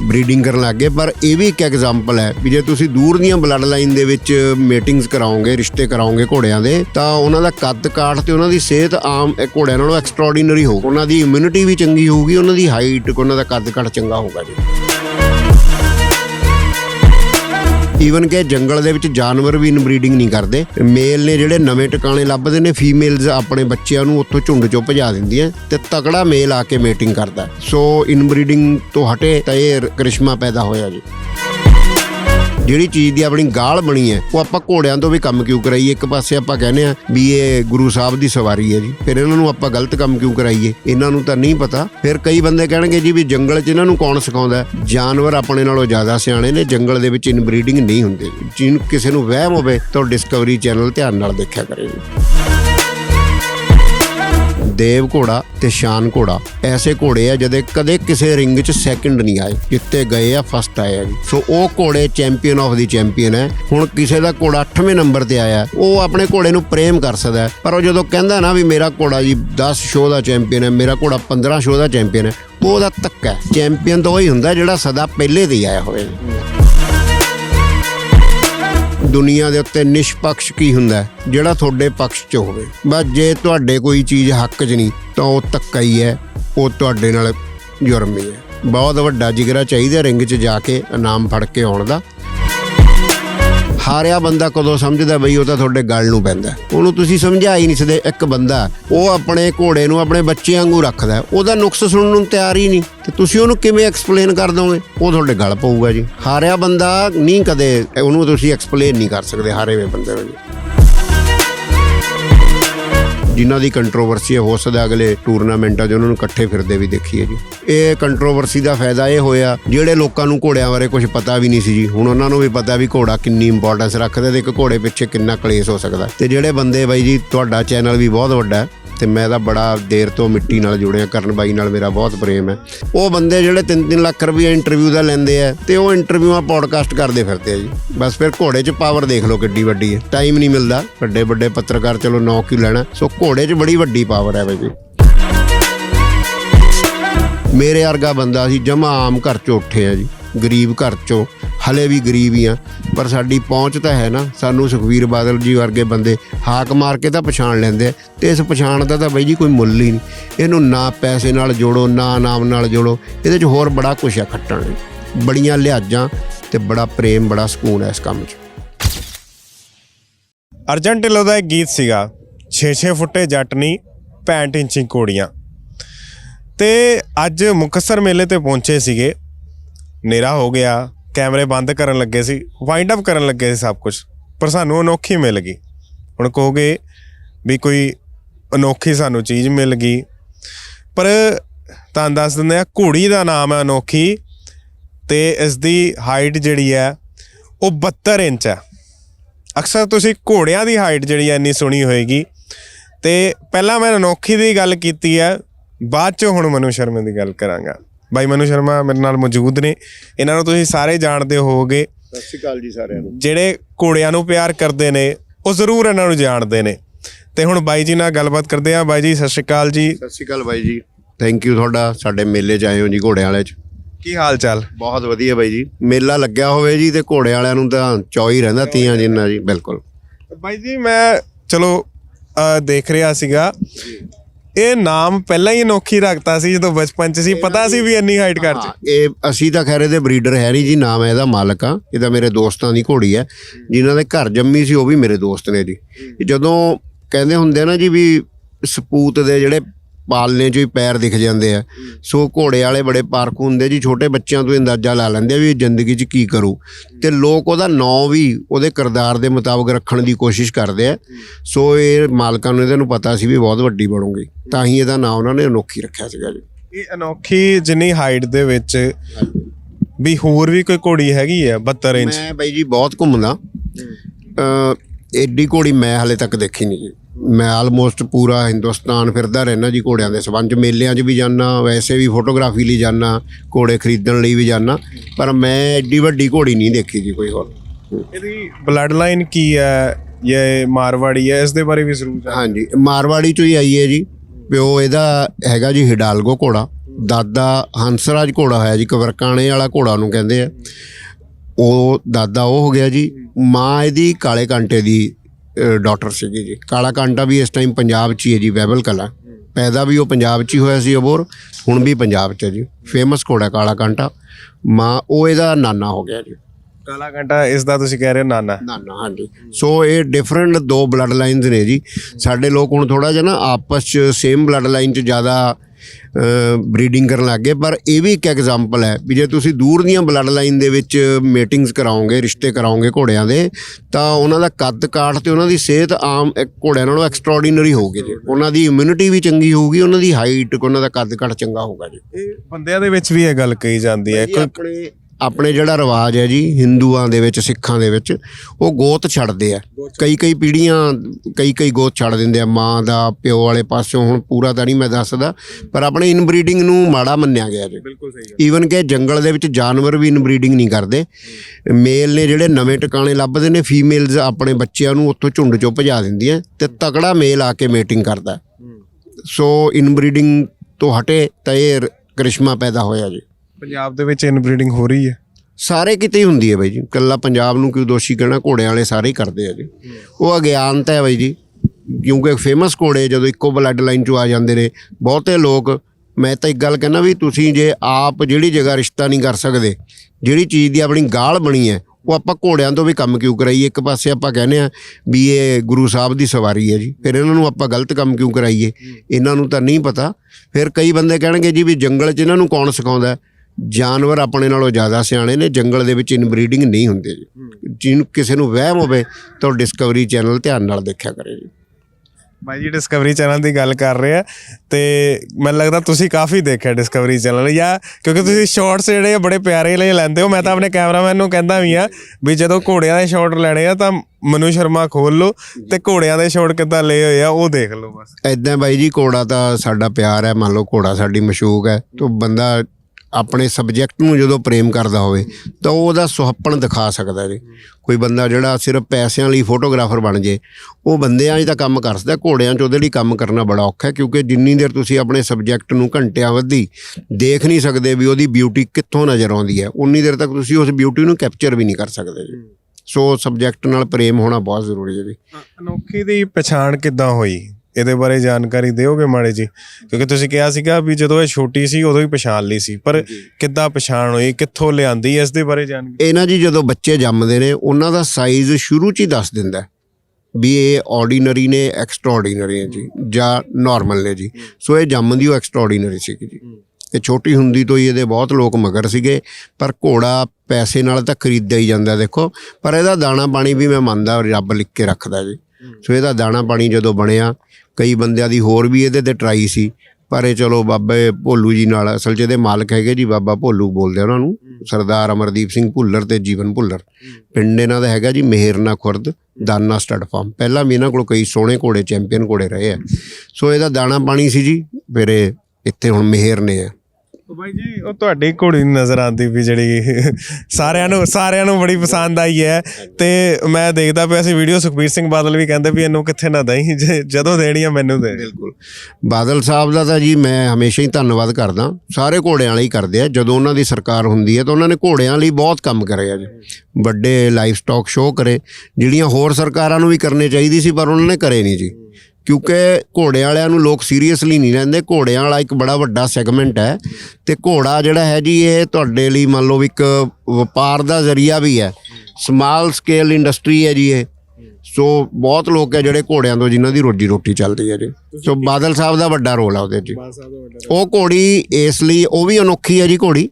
ਬਰੀਡਿੰਗ ਕਰਨ ਲੱਗ ਗਏ। ਪਰ ਇਹ ਵੀ ਇੱਕ ਐਗਜ਼ਾਮਪਲ ਹੈ ਵੀ ਜੇ ਤੁਸੀਂ ਦੂਰ ਦੀਆਂ ਬਲੱਡ ਲਾਈਨ ਦੇ ਵਿੱਚ ਮੀਟਿੰਗਸ ਕਰਾਓਗੇ, ਰਿਸ਼ਤੇ ਕਰਾਓਗੇ ਘੋੜਿਆਂ ਦੇ, ਤਾਂ ਉਹਨਾਂ ਦਾ ਕੱਦ ਕਾਠ ਤੇ ਉਹਨਾਂ ਦੀ ਸਿਹਤ ਆਮ ਘੋੜਿਆਂ ਨਾਲੋਂ ਐਕਸਟਰਾਆਰਡੀਨਰੀ ਹੋਊ। ਉਹਨਾਂ ਦੀ ਇਮਿਊਨਿਟੀ ਵੀ ਚੰਗੀ ਹੋਊਗੀ, ਉਹਨਾਂ ਦੀ ਹਾਈਟ ਉਹਨਾਂ ਦਾ ਕੱਦ ਕਾਠ ਚੰਗਾ ਹੋਊਗਾ ਜੀ। ਈਵਨ ਕਿ ਜੰਗਲ ਦੇ ਵਿੱਚ ਜਾਨਵਰ ਵੀ ਇਨਬਰੀਡਿੰਗ ਨਹੀਂ ਕਰਦੇ। ਮੇਲ ਨੇ ਜਿਹੜੇ ਨਵੇਂ ਟਿਕਾਣੇ ਲੱਭਦੇ ਨੇ ਫੀਮੇਲਸ ਆਪਣੇ ਬੱਚਿਆਂ ਨੂੰ ਉੱਥੋਂ ਝੁੰਡ ਚੋਂ ਭਜਾ ਦਿੰਦੀਆਂ ਤੇ ਤਕੜਾ ਮੇਲ ਆ ਕੇ ਮੇਟਿੰਗ ਕਰਦਾ। ਸੋ ਇਨਬਰੀਡਿੰਗ ਤੋਂ ਹਟੇ ਤਾਂ ਇਹ ਕ੍ਰਿਸ਼ਮਾ ਪੈਦਾ ਹੋਇਆ ਜੀ। ਜਿਹੜੀ ਚੀਜ਼ ਦੀ ਆਪਣੀ ਗਾਲ ਬਣੀ ਹੈ, ਉਹ ਆਪਾਂ ਘੋੜਿਆਂ ਤੋਂ ਵੀ ਕੰਮ ਕਿਉਂ ਕਰਾਈਏ? ਇੱਕ ਪਾਸੇ ਆਪਾਂ ਕਹਿੰਦੇ ਆ ਵੀ ਇਹ ਗੁਰੂ ਸਾਹਿਬ ਦੀ ਸਵਾਰੀ ਹੈ ਜੀ, ਫਿਰ ਇਹਨਾਂ ਨੂੰ ਆਪਾਂ ਗਲਤ ਕੰਮ ਕਿਉਂ ਕਰਾਈਏ? ਇਹਨਾਂ ਨੂੰ ਤਾਂ ਨਹੀਂ ਪਤਾ। ਫਿਰ ਕਈ ਬੰਦੇ ਕਹਿਣਗੇ ਜੀ ਵੀ ਜੰਗਲ 'ਚ ਇਹਨਾਂ ਨੂੰ ਕੌਣ ਸਿਖਾਉਂਦਾ ਜਾਨਵਰ ਆਪਣੇ ਨਾਲੋਂ ਜ਼ਿਆਦਾ ਸਿਆਣੇ ਨੇ, ਜੰਗਲ ਦੇ ਵਿੱਚ ਇਨਬਰੀਡਿੰਗ ਨਹੀਂ ਹੁੰਦੀ। ਜਿਹਨੂੰ ਕਿਸੇ ਨੂੰ ਵਹਿਮ ਹੋਵੇ ਤਾਂ ਉਹ ਡਿਸਕਵਰੀ ਚੈਨਲ ਧਿਆਨ ਨਾਲ ਦੇਖਿਆ ਕਰੇ ਦੇਵ ਘੋੜਾ ਤੇ ਸ਼ਾਨ ਘੋੜਾ। ਐਸੇ ਘੋੜੇ ਆ ਜਦੇ ਕਦੇ ਕਿਸੇ ਰਿੰਗ 'ਚ ਸੈਕਿੰਡ ਨਹੀਂ ਆਏ। ਜਿੱਤੇ ਗਏ ਆ ਫਸਟ ਆਏ ਆ ਜੀ ਸੋ ਉਹ ਘੋੜੇ ਚੈਂਪੀਅਨ ਆਫ ਦੀ ਚੈਂਪੀਅਨ ਹੈ। ਹੁਣ ਕਿਸੇ ਦਾ ਘੋੜਾ 8ਵੇਂ ਨੰਬਰ ਤੇ ਆਇਆ ਉਹ ਆਪਣੇ ਘੋੜੇ ਨੂੰ ਪ੍ਰੇਮ ਕਰ ਸਕਦਾ ਪਰ ਉਹ ਜਦੋਂ ਕਹਿੰਦਾ ਨਾ ਵੀ ਮੇਰਾ ਘੋੜਾ ਜੀ 10 ਸ਼ੋਅ ਦਾ ਚੈਂਪੀਅਨ ਹੈ, ਮੇਰਾ ਘੋੜਾ 15 ਸ਼ੋਅ ਦਾ ਚੈਂਪੀਅਨ ਹੈ ਉਹ ਉਹਦਾ ਧੱਕਾ ਚੈਂਪੀਅਨ ਤਾਂ ਉਹੀ ਹੁੰਦਾ ਜਿਹੜਾ ਸਦਾ ਪਹਿਲੇ ਤੇ ਹੀ ਆਇਆ ਹੋਵੇ। ਦੁਨੀਆ ਦੇ ਉੱਤੇ ਨਿਸ਼ਪਕਸ਼ ਕੀ ਹੁੰਦਾ ਜਿਹੜਾ ਤੁਹਾਡੇ ਪਕਸ਼ 'ਚ ਹੋਵੇ। ਬਸ ਜੇ ਤੁਹਾਡੇ ਕੋਈ ਚੀਜ਼ ਹੱਕ 'ਚ ਨਹੀਂ, ਤਾਂ ਉਹ ਧੱਕਾ ਹੀ ਹੈ। ਉਹ ਤੁਹਾਡੇ ਨਾਲ ਜੁਰਮ ਹੀ ਹੈ। ਬਹੁਤ ਵੱਡਾ ਜਿਗਰਾ ਚਾਹੀਦਾ ਰਿੰਗ 'ਚ ਜਾ ਕੇ ਇਨਾਮ ਫੜ ਕੇ ਆਉਣ ਦਾ। ਹਾਰਿਆ ਬੰਦਾ ਕਦੋਂ ਸਮਝਦਾ ਬਈ ਉਹ ਤਾਂ ਤੁਹਾਡੇ ਗੱਲ ਨੂੰ ਪੈਂਦਾ। ਉਹਨੂੰ ਤੁਸੀਂ ਸਮਝਾ ਹੀ ਨਹੀਂ ਸਕਦੇ ਇੱਕ ਬੰਦਾ, ਉਹ ਆਪਣੇ ਘੋੜੇ ਨੂੰ, ਆਪਣੇ ਬੱਚੇ ਵਾਂਗੂ ਰੱਖਦਾ। ਉਹਦਾ ਨੁਕਸ ਸੁਣਨ ਨੂੰ ਤਿਆਰ ਹੀ ਨਹੀਂ। ਤੇ ਤੁਸੀਂ ਉਹਨੂੰ ਕਿਵੇਂ ਐਕਸਪਲੇਨ ਕਰ ਦੋਗੇ? ਉਹ ਤੁਹਾਡੇ ਗੱਲ ਪਊਗਾ ਜੀ। ਹਾਰਿਆ ਬੰਦਾ ਨਹੀਂ ਕਦੇ, ਉਹਨੂੰ ਤੁਸੀਂ ਐਕਸਪਲੇਨ ਨਹੀਂ ਕਰ ਸਕਦੇ, ਹਾਰੇ ਹੋਏ ਬੰਦੇ ਨੂੰ ਜੀ। ਜਿਨ੍ਹਾਂ ਦੀ ਕੰਟਰੋਵਰਸੀ ਹੋ ਸਕਦਾ ਅਗਲੇ ਟੂਰਨਾਮੈਂਟਾਂ 'ਚ ਉਹਨਾਂ ਨੂੰ ਇਕੱਠੇ ਫਿਰਦੇ ਵੀ ਦੇਖੀਏ ਜੀ। ਇਹ ਕੰਟਰੋਵਰਸੀ ਦਾ ਫਾਇਦਾ ਇਹ ਹੋਇਆ, ਜਿਹੜੇ ਲੋਕਾਂ ਨੂੰ ਘੋੜਿਆਂ ਬਾਰੇ ਕੁਝ ਪਤਾ ਵੀ ਨਹੀਂ ਸੀ ਜੀ। ਹੁਣ ਉਹਨਾਂ ਨੂੰ ਵੀ ਪਤਾ ਵੀ ਘੋੜਾ ਕਿੰਨੀ ਇੰਪੋਰਟੈਂਸ ਰੱਖਦਾ ਤੇ ਇੱਕ ਘੋੜੇ ਪਿੱਛੇ ਕਿੰਨਾ ਕਲੇਸ਼ ਹੋ ਸਕਦਾ। ਤੇ ਜਿਹੜੇ ਬੰਦੇ ਬਾਈ ਜੀ, ਤੁਹਾਡਾ ਚੈਨਲ ਵੀ ਬਹੁਤ ਵੱਡਾ ਹੈ ਤੇ ਮੈਂ ਤਾਂ ਬੜਾ ਦੇਰ ਤੋਂ ਮਿੱਟੀ ਨਾਲ ਜੁੜਿਆ, ਕਰਨ ਬਾਈ ਨਾਲ ਮੇਰਾ ਬਹੁਤ ਪ੍ਰੇਮ ਹੈ। ਉਹ ਬੰਦੇ ਜਿਹੜੇ 3-3 ਲੱਖ ਰੁਪਏ ਇੰਟਰਵਿਊ ਦਾ ਲੈਂਦੇ ਆ ਤੇ ਉਹ ਇੰਟਰਵਿਊਆਂ ਪੋਡਕਾਸਟ ਕਰਦੇ ਫਿਰਦੇ ਆ ਜੀ। ਬਸ ਫਿਰ ਘੋੜੇ 'ਚ ਪਾਵਰ ਦੇਖ ਲਓ ਕਿੱਡੀ ਵੱਡੀ ਹੈ। ਟਾਈਮ ਨਹੀਂ ਮਿਲਦਾ। ਵੱਡੇ ਵੱਡੇ ਪੱਤਰਕਾਰ ਚਲੋ ਨੌ ਕਿਉਂ ਲੈਣਾ। ਸੋ ਘੋੜੇ 'ਚ ਬੜੀ ਵੱਡੀ ਪਾਵਰ ਹੈ ਬਾਈ ਜੀ। ਮੇਰੇ ਵਰਗਾ ਬੰਦਾ ਸੀ, ਜਮਾ ਆਮ ਘਰ ਚੋਂ ਉੱਠੇ ਆ ਜੀ। ਗਰੀਬ ਘਰ ਚੋਂ। ਹਲੇ ਵੀ ਗਰੀਬ ਹੀ ਆ, ਪਰ ਸਾਡੀ ਪਹੁੰਚ ਤਾਂ ਹੈ ਨਾ। ਸਾਨੂੰ ਸੁਖਵੀਰ ਬਾਦਲ ਜੀ ਵਰਗੇ ਬੰਦੇ ਹਾਕ ਮਾਰ ਕੇ ਤਾਂ ਪਛਾਣ ਲੈਂਦੇ ਆ, ਤੇ ਇਸ ਪਛਾਣ ਦਾ ਤਾਂ ਬਾਈ ਜੀ ਕੋਈ ਮੁੱਲ ਹੀ ਨਹੀਂ। ਇਹਨੂੰ ਨਾ ਪੈਸੇ ਨਾਲ ਜੋੜੋ, ਨਾ ਨਾਮ ਨਾਲ ਜੋੜੋ, ਇਹਦੇ 'ਚ ਹੋਰ ਬੜਾ ਕੁਛ ਆ ਖੱਟਣ ਲਈ। ਬੜੀਆਂ ਲਿਹਾਜ਼ਾਂ ਤੇ ਬੜਾ ਪ੍ਰੇਮ, ਬੜਾ ਸਕੂਨ ਹੈ ਇਸ ਕੰਮ 'ਚ। ਅਰਜਨ ਢਿੱਲੋਂ ਦਾ ਇੱਕ ਗੀਤ ਸੀਗਾ 6-6 ਫੁੱਟੇ ਜੱਟ ਨਹੀਂ 65 ਇੰਚੀ ਕੋੜੀਆਂ ਤੇ ਅੱਜ ਮੁਕੱਸਰ ਮੇਲੇ ਤੇ ਪਹੁੰਚੇ ਸੀਗੇ। ਨੇਰਾ ਹੋ ਗਿਆ ਕੈਮਰੇ ਬੰਦ ਕਰਨ ਲੱਗੇ ਸੀ ਵਾਈਂਡ ਅਪ ਕਰਨ ਲੱਗੇ ਸੀ ਸਭ ਕੁਝ ਪਰ ਸਾਨੂੰ ਅਨੋਖੀ ਮਿਲ ਗਈ। ਹੁਣ ਕਹੋਗੇ ਵੀ ਕੋਈ ਅਨੋਖੀ ਸਾਨੂੰ ਚੀਜ਼ ਮਿਲ ਗਈ, ਪਰ ਤਾਂ ਦੱਸ ਦਿੰਦੇ ਆ, ਘੋੜੀ ਦਾ ਨਾਮ ਹੈ ਅਨੋਖੀ ਤੇ ਇਸ ਦੀ ਹਾਈਟ ਜਿਹੜੀ ਹੈ ਉਹ 72 ਇੰਚ ਹੈ। ਅਕਸਰ ਤੁਸੀਂ ਘੋੜਿਆਂ ਦੀ ਹਾਈਟ ਜਿਹੜੀ ਐ ਇੰਨੀ ਸੁਣੀ ਹੋਏਗੀ। ਤੇ ਪਹਿਲਾਂ ਮੈਂ ਅਨੋਖੀ ਦੀ ਗੱਲ ਕੀਤੀ ਹੈ, ਬਾਅਦ ਚ ਹੁਣ ਮਨੂ ਸ਼ਰਮਾ ਦੀ ਗੱਲ ਕਰਾਂਗਾ। ਬਾਈ ਮਨੂ ਸ਼ਰਮਾ ਮੇਰੇ ਨਾਲ ਮੌਜੂਦ ਨੇ। ਇਹਨਾਂ ਨੂੰ ਤੁਸੀਂ ਸਾਰੇ ਜਾਣਦੇ ਹੋਵੋਗੇ। ਸਤਿ ਸ਼੍ਰੀ ਅਕਾਲ ਜੀ ਸਾਰਿਆਂ ਨੂੰ। ਜਿਹੜੇ ਘੋੜਿਆਂ ਨੂੰ ਪਿਆਰ ਕਰਦੇ ਨੇ ਉਹ ਜ਼ਰੂਰ ਇਹਨਾਂ ਨੂੰ ਜਾਣਦੇ ਨੇ। ਤੇ ਹੁਣ ਬਾਈ ਜੀ ਨਾਲ ਗੱਲਬਾਤ ਕਰਦੇ ਆ ਬਾਈ ਜੀ ਸਤਿ ਸ਼੍ਰੀ ਅਕਾਲ ਜੀ। ਸਤਿ ਸ਼੍ਰੀ ਅਕਾਲ ਬਾਈ ਜੀ। ਥੈਂਕ ਯੂ ਤੁਹਾਡਾ ਸਾਡੇ ਮੇਲੇ 'ਚ ਆਏ ਹੋ ਜੀ ਘੋੜਿਆਂ ਵਾਲੇ 'ਚ। ਕੀ ਹਾਲ ਚਾਲ? ਬਹੁਤ ਵਧੀਆ ਬਾਈ ਜੀ। ਮੇਲਾ ਲੱਗਿਆ ਹੋਵੇ ਜੀ ਤੇ ਘੋੜੇ ਵਾਲਿਆਂ ਨੂੰ ਤਾਂ ਚੌਈ ਰਹਿੰਦਾ ਤੀਆਂ ਜਿੰਨਾ ਜੀ ਬਿਲਕੁਲ। ਬਾਈ ਜੀ ਮੈਂ ਚਲੋ ਦੇਖ ਰਿਹਾ ਸੀਗਾ। ਇਹ ਨਾਮ ਪਹਿਲਾਂ ਹੀ ਅਨੋਖੀ ਰੱਖਤਾ ਸੀ ਜਦੋਂ ਬਚਪਨ ਚ ਸੀ। ਪਤਾ ਸੀ ਵੀ ਇੰਨੀ ਹਾਈਟ ਕਰ ਚ। ਇਹ ਅਸੀਂ ਤਾਂ ਖੈਰੇ ਦੇ ਬਰੀਡਰ ਹੈ ਨਹੀਂ ਜੀ ਨਾਮ ਹੈ ਇਹਦਾ ਮਾਲਕ ਆ ਇਹ ਤਾਂ ਮੇਰੇ ਦੋਸਤਾਂ ਦੀ ਘੋੜੀ ਹੈ। ਜਿਨ੍ਹਾਂ ਦੇ ਘਰ ਜੰਮੀ ਸੀ ਉਹ ਵੀ ਮੇਰੇ ਦੋਸਤ ਨੇ ਜੀ। ਜਦੋਂ ਕਹਿੰਦੇ ਹੁੰਦੇ ਆ ਨਾ ਜੀ ਵੀ ਸਪੂਤ ਦੇ ਜਿਹੜੇ ਪਾਲਨੇ 'ਚ ਹੀ ਪੈਰ ਦਿਖ ਜਾਂਦੇ ਆ। ਸੋ ਘੋੜੇ ਵਾਲੇ ਬੜੇ ਪਾਰਕ ਹੁੰਦੇ ਜੀ ਛੋਟੇ ਬੱਚਿਆਂ ਤੋਂ ਅੰਦਾਜ਼ਾ ਲਾ ਲੈਂਦੇ ਆ ਵੀ ਇਹ ਜ਼ਿੰਦਗੀ 'ਚ ਕੀ ਕਰੂ। ਤੇ ਲੋਕ ਉਹਦਾ ਨਾਂ ਵੀ ਉਹਦੇ ਕਿਰਦਾਰ ਦੇ ਮੁਤਾਬਕ ਰੱਖਣ ਦੀ ਕੋਸ਼ਿਸ਼ ਕਰਦੇ ਆ। ਸੋ ਇਹ ਮਾਲਕਾਂ ਨੂੰ ਇਹਦੇ ਨੂੰ ਪਤਾ ਸੀ ਵੀ ਬਹੁਤ ਵੱਡੀ ਬਣੂਗੀ। ਤਾਂ ਹੀ ਇਹਦਾ ਨਾਂ ਉਹਨਾਂ ਨੇ ਅਨੋਖੀ ਰੱਖਿਆ ਸੀਗਾ ਜੀ। ਇਹ ਅਨੋਖੀ ਜਿੰਨੀ ਹਾਈਟ ਦੇ ਵਿੱਚ ਵੀ ਹੋਰ ਵੀ ਕੋਈ ਘੋੜੀ ਹੈਗੀ ਆ 72 ਇੰਚ? ਮੈਂ ਬਾਈ ਜੀ ਬਹੁਤ ਘੁੰਮਦਾ। ਅ ਐਡੀ ਘੋੜੀ ਮੈਂ ਹਲੇ ਤੱਕ ਦੇਖੀ ਨਹੀਂ ਜੀ। ਮੈਂ ਆਲਮੋਸਟ ਪੂਰਾ ਹਿੰਦੁਸਤਾਨ ਫਿਰਦਾ ਰਹਿਣਾ ਜੀ ਘੋੜਿਆਂ ਦੇ ਸਬੰਧ ਮੇਲਿਆਂ 'ਚ ਵੀ ਜਾਣਾ ਵੈਸੇ ਵੀ ਫੋਟੋਗ੍ਰਾਫੀ ਲਈ ਜਾਣਾ ਘੋੜੇ ਖਰੀਦਣ ਲਈ ਵੀ ਜਾਣਾ ਪਰ ਮੈਂ ਐਡੀ ਵੱਡੀ ਘੋੜੀ ਨਹੀਂ ਦੇਖੀ ਜੀ ਕੋਈ ਹੋਰ। ਇਹਦੀ ਬਲੱਡ ਲਾਈਨ ਕੀ ਹੈ? ਇਹ ਮਾਰਵਾੜੀ ਹੈ ਇਸ ਦੇ ਬਾਰੇ ਵੀ ਜ਼ਰੂਰ ਜਾਣੋ। ਹਾਂਜੀ ਮਾਰਵਾੜੀ ਚੋਂ ਹੀ ਆਈ ਹੈ ਜੀ ਪਿਓ ਇਹਦਾ ਹੈਗਾ ਜੀ ਹਿਡਾਲਗੋ ਘੋੜਾ ਦਾਦਾ ਹੰਸਰਾਜ ਘੋੜਾ ਹੋਇਆ ਜੀ ਕਵਰਕਾਣੇ ਵਾਲਾ ਘੋੜਾ ਨੂੰ ਕਹਿੰਦੇ ਆ। ਉਹ ਦਾਦਾ ਉਹ ਹੋ ਗਿਆ ਜੀ ਮਾਂ ਇਹਦੀ ਕਾਲੇ ਕਾਂਟੇ ਦੀ ਡਾਕਟਰ ਸੀਗੀ ਜੀ। ਕਾਲਾ ਕਾਂਟਾ ਵੀ ਇਸ ਟਾਈਮ ਪੰਜਾਬ 'ਚ ਹੀ ਹੈ ਜੀ ਵੈਬਲ ਕਲਾ। ਪੈਦਾ ਵੀ ਉਹ ਪੰਜਾਬ 'ਚ ਹੀ ਹੋਇਆ ਸੀ ਅਬੋਰ ਹੁਣ ਵੀ ਪੰਜਾਬ 'ਚ ਹੈ ਜੀ। ਫੇਮਸ ਘੋੜਾ ਕਾਲਾ ਕਾਂਟਾ। ਮਾਂ ਉਹ ਇਹਦਾ ਨਾਨਾ ਹੋ ਗਿਆ ਜੀ। ਕਾਲਾ ਘੰਟਾ ਇਸ ਦਾ ਤੁਸੀਂ ਕਹਿ ਰਹੇ ਹੋ ਨਾਨਾ। ਨਾਨਾ ਹਾਂਜੀ। ਸੋ ਇਹ ਡਿਫਰੈਂਟ ਦੋ ਬਲੱਡ ਲਾਈਨਸ ਨੇ ਜੀ। ਸਾਡੇ ਲੋਕ ਹੁਣ ਥੋੜਾ ਜਿਹਾ ਨਾ ਆਪਸ ਚ ਸੇਮ ਬਲੱਡ ਲਾਈਨ ਚ ਜ਼ਿਆਦਾ ਬਰੀਡਿੰਗ ਕਰਨ ਲੱਗੇ ਪਰ ਇਹ ਵੀ ਇੱਕ ਐਗਜ਼ਾਮਪਲ ਹੈ ਵੀ ਜੇ ਤੁਸੀਂ ਦੂਰ ਦੀਆਂ ਬਲੱਡ ਲਾਈਨ ਦੇ ਵਿੱਚ ਮੀਟਿੰਗਸ ਕਰਾਓਗੇ ਰਿਸ਼ਤੇ ਕਰਾਓਗੇ ਘੋੜਿਆਂ ਦੇ ਤਾਂ ਉਹਨਾਂ ਦਾ ਕੱਦ ਕਾਠ ਤੇ ਉਹਨਾਂ ਦੀ ਸਿਹਤ ਆਮ ਇੱਕ ਘੋੜਿਆਂ ਨਾਲੋਂ ਐਕਸਟਰਾਆਰਡੀਨਰੀ ਹੋਊਗੀ ਜੀ। ਉਹਨਾਂ ਦੀ ਇਮਿਊਨਿਟੀ ਵੀ ਚੰਗੀ ਹੋਊਗੀ ਉਹਨਾਂ ਦੀ ਹਾਈਟ ਉਹਨਾਂ ਦਾ ਕੱਦ ਕਾਠ ਚੰਗਾ ਹੋਊਗਾ ਜੀ। ਇਹ ਬੰਦਿਆਂ ਦੇ ਵਿੱਚ ਵੀ ਇਹ ਗੱਲ ਕਹੀ ਜਾਂਦੀ ਹੈ। ਕੋਈ ਆਪਣੇ ਆਪਣੇ ਜਿਹੜਾ ਰਿਵਾਜ ਹੈ ਜੀ ਹਿੰਦੂਆਂ ਦੇ ਵਿੱਚ ਸਿੱਖਾਂ ਦੇ ਵਿੱਚ ਉਹ ਗੋਤ ਛੱਡਦੇ ਆ। ਕਈ ਕਈ ਪੀੜ੍ਹੀਆਂ ਕਈ ਕਈ ਗੋਤ ਛੱਡ ਦਿੰਦੇ ਆ। ਮਾਂ ਦਾ ਪਿਓ ਵਾਲੇ ਪਾਸਿਓਂ ਹੁਣ ਪੂਰਾ ਤਾਂ ਨਹੀਂ ਮੈਂ ਦੱਸਦਾ ਪਰ ਆਪਣੇ ਇਨਬਰੀਡਿੰਗ ਨੂੰ ਮਾੜਾ ਮੰਨਿਆ ਗਿਆ ਜੀ। ਬਿਲਕੁਲ ਸਹੀ ਈਵਨ ਕਿ ਜੰਗਲ ਦੇ ਵਿੱਚ ਜਾਨਵਰ ਵੀ ਇਨਬਰੀਡਿੰਗ ਨਹੀਂ ਕਰਦੇ। ਮੇਲ ਨੇ ਜਿਹੜੇ ਨਵੇਂ ਟਿਕਾਣੇ ਲੱਭਦੇ ਨੇ ਫੀਮੇਲਸ ਆਪਣੇ ਬੱਚਿਆਂ ਨੂੰ ਉੱਥੋਂ ਝੁੰਡ ਚੋਂ ਭਜਾ ਦਿੰਦੀਆਂ ਤੇ ਤਕੜਾ ਮੇਲ ਆ ਕੇ ਮੀਟਿੰਗ ਕਰਦਾ। ਸੋ ਇਨਬਰੀਡਿੰਗ ਤੋਂ ਹਟੇ ਤਾਂ ਇਹ ਕਰਿਸ਼ਮਾ ਪੈਦਾ ਹੋਇਆ ਜੀ। ਪੰਜਾਬ ਦੇ ਵਿੱਚ ਇਨਬਰੀਡਿੰਗ ਹੋ ਰਹੀ ਹੈ। ਸਾਰੇ ਕਿਤੇ ਹੀ ਹੁੰਦੀ ਹੈ ਬਾਈ ਜੀ। ਕੱਲਾ ਪੰਜਾਬ ਨੂੰ ਕਿਉਂ ਦੋਸ਼ੀ ਕਹਿਣਾ, ਘੋੜਿਆਂ ਵਾਲੇ ਸਾਰੇ ਹੀ ਕਰਦੇ ਆ ਜੀ। ਉਹ ਅਗਿਆਨਤਾ ਹੈ ਬਾਈ ਜੀ। ਕਿਉਂਕਿ ਫੇਮਸ ਘੋੜੇ ਜਦੋਂ ਇੱਕੋ ਬਲੱਡ ਲਾਈਨ ਚੋਂ ਆ ਜਾਂਦੇ ਨੇ, ਬਹੁਤੇ ਲੋਕ, ਮੈਂ ਤਾਂ ਇੱਕ ਗੱਲ ਕਹਿੰਦਾ ਵੀ ਤੁਸੀਂ ਜੇ ਆਪ ਜਿਹੜੀ ਜਗ੍ਹਾ ਰਿਸ਼ਤਾ ਨਹੀਂ ਕਰ ਸਕਦੇ, ਜਿਹੜੀ ਚੀਜ਼ ਦੀ ਆਪਣੀ ਗਾਲ ਬਣੀ ਹੈ, ਉਹ ਆਪਾਂ ਘੋੜਿਆਂ ਤੋਂ ਵੀ ਕੰਮ ਕਿਉਂ ਕਰਾਈਏ? ਇੱਕ ਪਾਸੇ ਆਪਾਂ ਕਹਿੰਦੇ ਆ ਵੀ ਇਹ ਗੁਰੂ ਸਾਹਿਬ ਦੀ ਸਵਾਰੀ ਹੈ ਜੀ, ਫਿਰ ਇਹਨਾਂ ਨੂੰ ਆਪਾਂ ਗਲਤ ਕੰਮ ਕਿਉਂ ਕਰਾਈਏ? ਇਹਨਾਂ ਨੂੰ ਤਾਂ ਨਹੀਂ ਪਤਾ। ਫਿਰ ਕਈ ਬੰਦੇ ਕਹਿਣਗੇ ਜੀ ਵੀ ਜੰਗਲ 'ਚ ਇਹਨਾਂ ਨੂੰ ਕੌਣ ਸਿਖਾਉਂਦਾ? ਜਾਨਵਰ ਆਪਣੇ ਨਾਲੋਂ ਜ਼ਿਆਦਾ ਸਿਆਣੇ ਨੇ ਜੰਗਲ ਦੇ ਵਿੱਚ ਇਨਬਰੀਡਿੰਗ ਨਹੀਂ ਹੁੰਦੀ ਜੀ। ਜਿਹਨੂੰ ਕਿਸੇ ਨੂੰ ਵਹਿਮ ਹੋਵੇ ਤਾਂ ਉਹ ਡਿਸਕਵਰੀ ਚੈਨਲ ਧਿਆਨ ਨਾਲ ਦੇਖਿਆ ਕਰੇ ਜੀ। ਬਾਈ ਜੀ ਡਿਸਕਵਰੀ ਚੈਨਲ ਦੀ ਗੱਲ ਕਰ ਰਹੇ ਆ ਤੇ ਮੈਨੂੰ ਲੱਗਦਾ ਤੁਸੀਂ ਕਾਫੀ ਦੇਖਿਆ ਡਿਸਕਵਰੀ ਚੈਨਲ ਜਾਂ ਕਿਉਂਕਿ ਤੁਸੀਂ ਸ਼ਾਰਟਸ ਜਿਹੜੇ ਬੜੇ ਪਿਆਰੇ ਲਈ ਲੈਂਦੇ ਹੋ ਮੈਂ ਤਾਂ ਆਪਣੇ ਕੈਮਰਾਮੈਨ ਨੂੰ ਕਹਿੰਦਾ ਵੀ ਆ ਵੀ ਜਦੋਂ ਘੋੜਿਆਂ ਦੇ ਸ਼ਾਟ ਲੈਣੇ ਆ ਤਾਂ ਮਨੂ ਸ਼ਰਮਾ ਖੋਲ ਲਓ ਤੇ ਘੋੜਿਆਂ ਦੇ ਸ਼ਾਟ ਕਿੱਦਾਂ ਲਏ ਹੋਏ ਆ ਉਹ ਦੇਖ ਲਓ ਬਸ। ਐਦਾਂ ਬਾਈ ਜੀ ਘੋੜਾ ਤਾਂ ਸਾਡਾ ਪਿਆਰ ਹੈ ਮੰਨ ਲਓ ਘੋੜਾ ਸਾਡੀ ਮਸ਼ੂਕ ਹੈ ਤਾਂ ਬੰਦਾ ਆਪਣੇ ਸਬਜੈਕਟ ਨੂੰ ਜਦੋਂ ਪ੍ਰੇਮ ਕਰਦਾ ਹੋਵੇ ਤਾਂ ਉਹ ਉਹਦਾ ਸੁਹੱਪਣ ਦਿਖਾ ਸਕਦਾ ਜੀ। ਕੋਈ ਬੰਦਾ ਜਿਹੜਾ ਸਿਰਫ ਪੈਸਿਆਂ ਲਈ ਫੋਟੋਗ੍ਰਾਫਰ ਬਣ ਜੇ ਉਹ ਬੰਦਿਆਂ 'ਚ ਤਾਂ ਕੰਮ ਕਰ ਸਕਦਾ ਘੋੜਿਆਂ 'ਚ ਉਹਦੇ ਲਈ ਕੰਮ ਕਰਨਾ ਬੜਾ ਔਖਾ ਹੈ ਕਿਉਂਕਿ ਜਿੰਨੀ ਦੇਰ ਤੁਸੀਂ ਆਪਣੇ ਸਬਜੈਕਟ ਨੂੰ ਘੰਟਿਆਂ ਵੱਧੀ ਦੇਖ ਨਹੀਂ ਸਕਦੇ ਵੀ ਉਹਦੀ ਬਿਊਟੀ ਕਿੱਥੋਂ ਨਜ਼ਰ ਆਉਂਦੀ ਹੈ ਉਨੀ ਦੇਰ ਤੱਕ ਤੁਸੀਂ ਉਸ ਬਿਊਟੀ ਨੂੰ ਕੈਪਚਰ ਵੀ ਨਹੀਂ ਕਰ ਸਕਦੇ ਜੀ। ਸੋ ਸਬਜੈਕਟ ਨਾਲ ਪ੍ਰੇਮ ਹੋਣਾ ਬਹੁਤ ਜ਼ਰੂਰੀ ਹੈ ਜੀ। ਅਨੋਖੀ ਦੀ ਪਛਾਣ ਕਿੱਦਾਂ ਹੋਈ? ਇਹਦੇ ਬਾਰੇ ਜਾਣਕਾਰੀ ਦਿਓਗੇ ਮਾੜੇ ਜੀ ਕਿਉਂਕਿ ਤੁਸੀਂ ਕਿਹਾ ਸੀਗਾ ਵੀ ਜਦੋਂ ਇਹ ਛੋਟੀ ਸੀ ਉਦੋਂ ਹੀ ਪਛਾਣ ਲਈ ਸੀ। ਪਰ ਕਿੱਦਾਂ ਪਛਾਣ ਹੋਈ? ਕਿੱਥੋਂ ਲਿਆਂਦੀ ਇਸ ਦੇ ਬਾਰੇ ਜਾਣਕਾਰੀ। ਇਹਨਾਂ ਜੀ ਜਦੋਂ ਬੱਚੇ ਜੰਮਦੇ ਨੇ ਉਹਨਾਂ ਦਾ ਸਾਈਜ਼ ਸ਼ੁਰੂ 'ਚ ਹੀ ਦੱਸ ਦਿੰਦਾ ਵੀ ਇਹ ਆਰਡੀਨਰੀ ਨੇ ਐਕਸਟਰਾਆਰਡੀਨਰੀ ਹੈ ਜੀ ਜਾਂ ਨਾਰਮਲ ਨੇ ਜੀ। ਸੋ ਇਹ ਜੰਮਦੀ ਉਹ ਐਕਸਟਰਾਆਰਡੀਨਰੀ ਸੀਗੀ ਜੀ। ਇਹ ਛੋਟੀ ਹੁੰਦੀ ਤੋਂ ਹੀ ਇਹਦੇ ਬਹੁਤ ਲੋਕ ਮਗਰ ਸੀਗੇ ਪਰ ਘੋੜਾ ਪੈਸੇ ਨਾਲ ਤਾਂ ਖਰੀਦਿਆ ਹੀ ਜਾਂਦਾ ਦੇਖੋ। ਪਰ ਇਹਦਾ ਦਾਣਾ ਪਾਣੀ ਵੀ ਮੈਂ ਮੰਨਦਾ ਰੱਬ ਲਿਖ ਕੇ ਰੱਖਦਾ ਜੀ। ਸੋ ਇਹਦਾ ਦਾਣਾ ਪਾਣੀ ਜਦੋਂ ਬਣਿਆ ਕਈ ਬੰਦਿਆਂ ਦੀ ਹੋਰ ਵੀ ਇਹਦੇ ਤੇ ਟਰਾਈ ਸੀ। ਪਰ ਇਹ ਚਲੋ ਬਾਬੇ ਭੋਲੂ ਜੀ ਨਾਲ ਅਸਲ 'ਚ ਇਹਦੇ ਮਾਲਕ ਹੈਗੇ ਜੀ ਬਾਬਾ ਭੋਲੂ ਬੋਲਦੇ ਉਹਨਾਂ ਨੂੰ ਸਰਦਾਰ ਅਮਰਦੀਪ ਸਿੰਘ ਭੁੱਲਰ ਤੇ ਜੀਵਨ ਭੁੱਲਰ। ਪਿੰਡ ਇਹਨਾਂ ਦਾ ਹੈਗਾ ਜੀ ਮੇਹਰਨਾ ਖੁਰਦ ਦਾਨਾ ਸਟੱਡ ਫਾਰਮ। ਪਹਿਲਾਂ ਵੀ ਇਹਨਾਂ ਕੋਲ ਕਈ ਸੋਹਣੇ ਘੋੜੇ ਚੈਂਪੀਅਨ ਘੋੜੇ ਰਹੇ ਆ। ਸੋ ਇਹਦਾ ਦਾਣਾ ਪਾਣੀ ਸੀ ਜੀ ਫਿਰ ਇੱਥੇ ਹੁਣ ਮੇਹਰ ਨੇ ਆ। ਉਹ ਬਾਈ ਜੀ ਉਹ ਤੁਹਾਡੀ ਘੋੜੀ ਨਜ਼ਰ ਆਉਂਦੀ ਵੀ ਜਿਹੜੀ <laughs> ਸਾਰਿਆਂ ਨੂੰ ਸਾਰਿਆਂ ਨੂੰ ਬੜੀ ਪਸੰਦ ਆਈ ਹੈ। ਤੇ ਮੈਂ ਦੇਖਦਾ ਪਿਆ ਸੀ ਵੀਡੀਓ ਸੁਖਬੀਰ ਸਿੰਘ ਬਾਦਲ ਵੀ ਕਹਿੰਦੇ ਵੀ ਇਹਨੂੰ ਕਿੱਥੇ ਨਾ ਦਈ ਜਦੋਂ ਦੇਣੀ ਆ ਮੈਨੂੰ ਦੇ। ਬਿਲਕੁਲ। ਬਾਦਲ ਸਾਹਿਬ ਦਾ ਤਾਂ ਜੀ ਮੈਂ ਹਮੇਸ਼ਾ ਹੀ ਧੰਨਵਾਦ ਕਰਦਾ। ਸਾਰੇ ਘੋੜਿਆਂ ਵਾਲੇ ਹੀ ਕਰਦੇ ਆ। ਜਦੋਂ ਉਹਨਾਂ ਦੀ ਸਰਕਾਰ ਹੁੰਦੀ ਹੈ ਤਾਂ ਉਹਨਾਂ ਨੇ ਘੋੜਿਆਂ ਲਈ ਬਹੁਤ ਕੰਮ ਕਰਿਆ ਜੀ। ਵੱਡੇ ਲਾਈਵ ਸਟਾਕ ਸ਼ੋਅ ਕਰੇ। ਜਿਹੜੀਆਂ ਹੋਰ ਸਰਕਾਰਾਂ ਨੂੰ ਵੀ ਕਰਨੇ ਚਾਹੀਦੀ ਸੀ ਪਰ ਉਹਨਾਂ ਨੇ ਕਰੇ ਨਹੀਂ ਜੀ। ਕਿਉਂਕਿ ਘੋੜਿਆਂ ਵਾਲਿਆਂ ਨੂੰ ਲੋਕ ਸੀਰੀਅਸਲੀ ਨਹੀਂ ਲੈਂਦੇ ਘੋੜਿਆਂ ਵਾਲਾ ਇੱਕ ਬੜਾ ਵੱਡਾ ਸੈਗਮੈਂਟ ਹੈ। ਤੇ ਘੋੜਾ ਜਿਹੜਾ ਹੈ ਜੀ ਇਹ ਤੁਹਾਡੇ ਲਈ ਮੰਨ ਲਓ ਇੱਕ ਵਪਾਰ ਦਾ ਜ਼ਰੀਆ ਵੀ ਹੈ। ਸਮਾਲ ਸਕੇਲ ਇੰਡਸਟਰੀ ਹੈ ਜੀ ਇਹ। ਸੋ ਬਹੁਤ ਲੋਕ ਹੈ ਜਿਹੜੇ ਘੋੜਿਆਂ ਤੋਂ ਜਿਨ੍ਹਾਂ ਦੀ ਰੋਜੀ ਰੋਟੀ ਚੱਲਦੀ ਹੈ ਜੀ। ਸੋ ਬਾਦਲ ਸਾਹਿਬ ਦਾ ਵੱਡਾ ਰੋਲ ਆ ਉਹਦੇ 'ਚ। ਉਹ ਘੋੜੀ ਇਸ ਲਈ ਉਹ ਵੀ ਅਨੋਖੀ ਹੈ ਜੀ ਘੋੜੀ।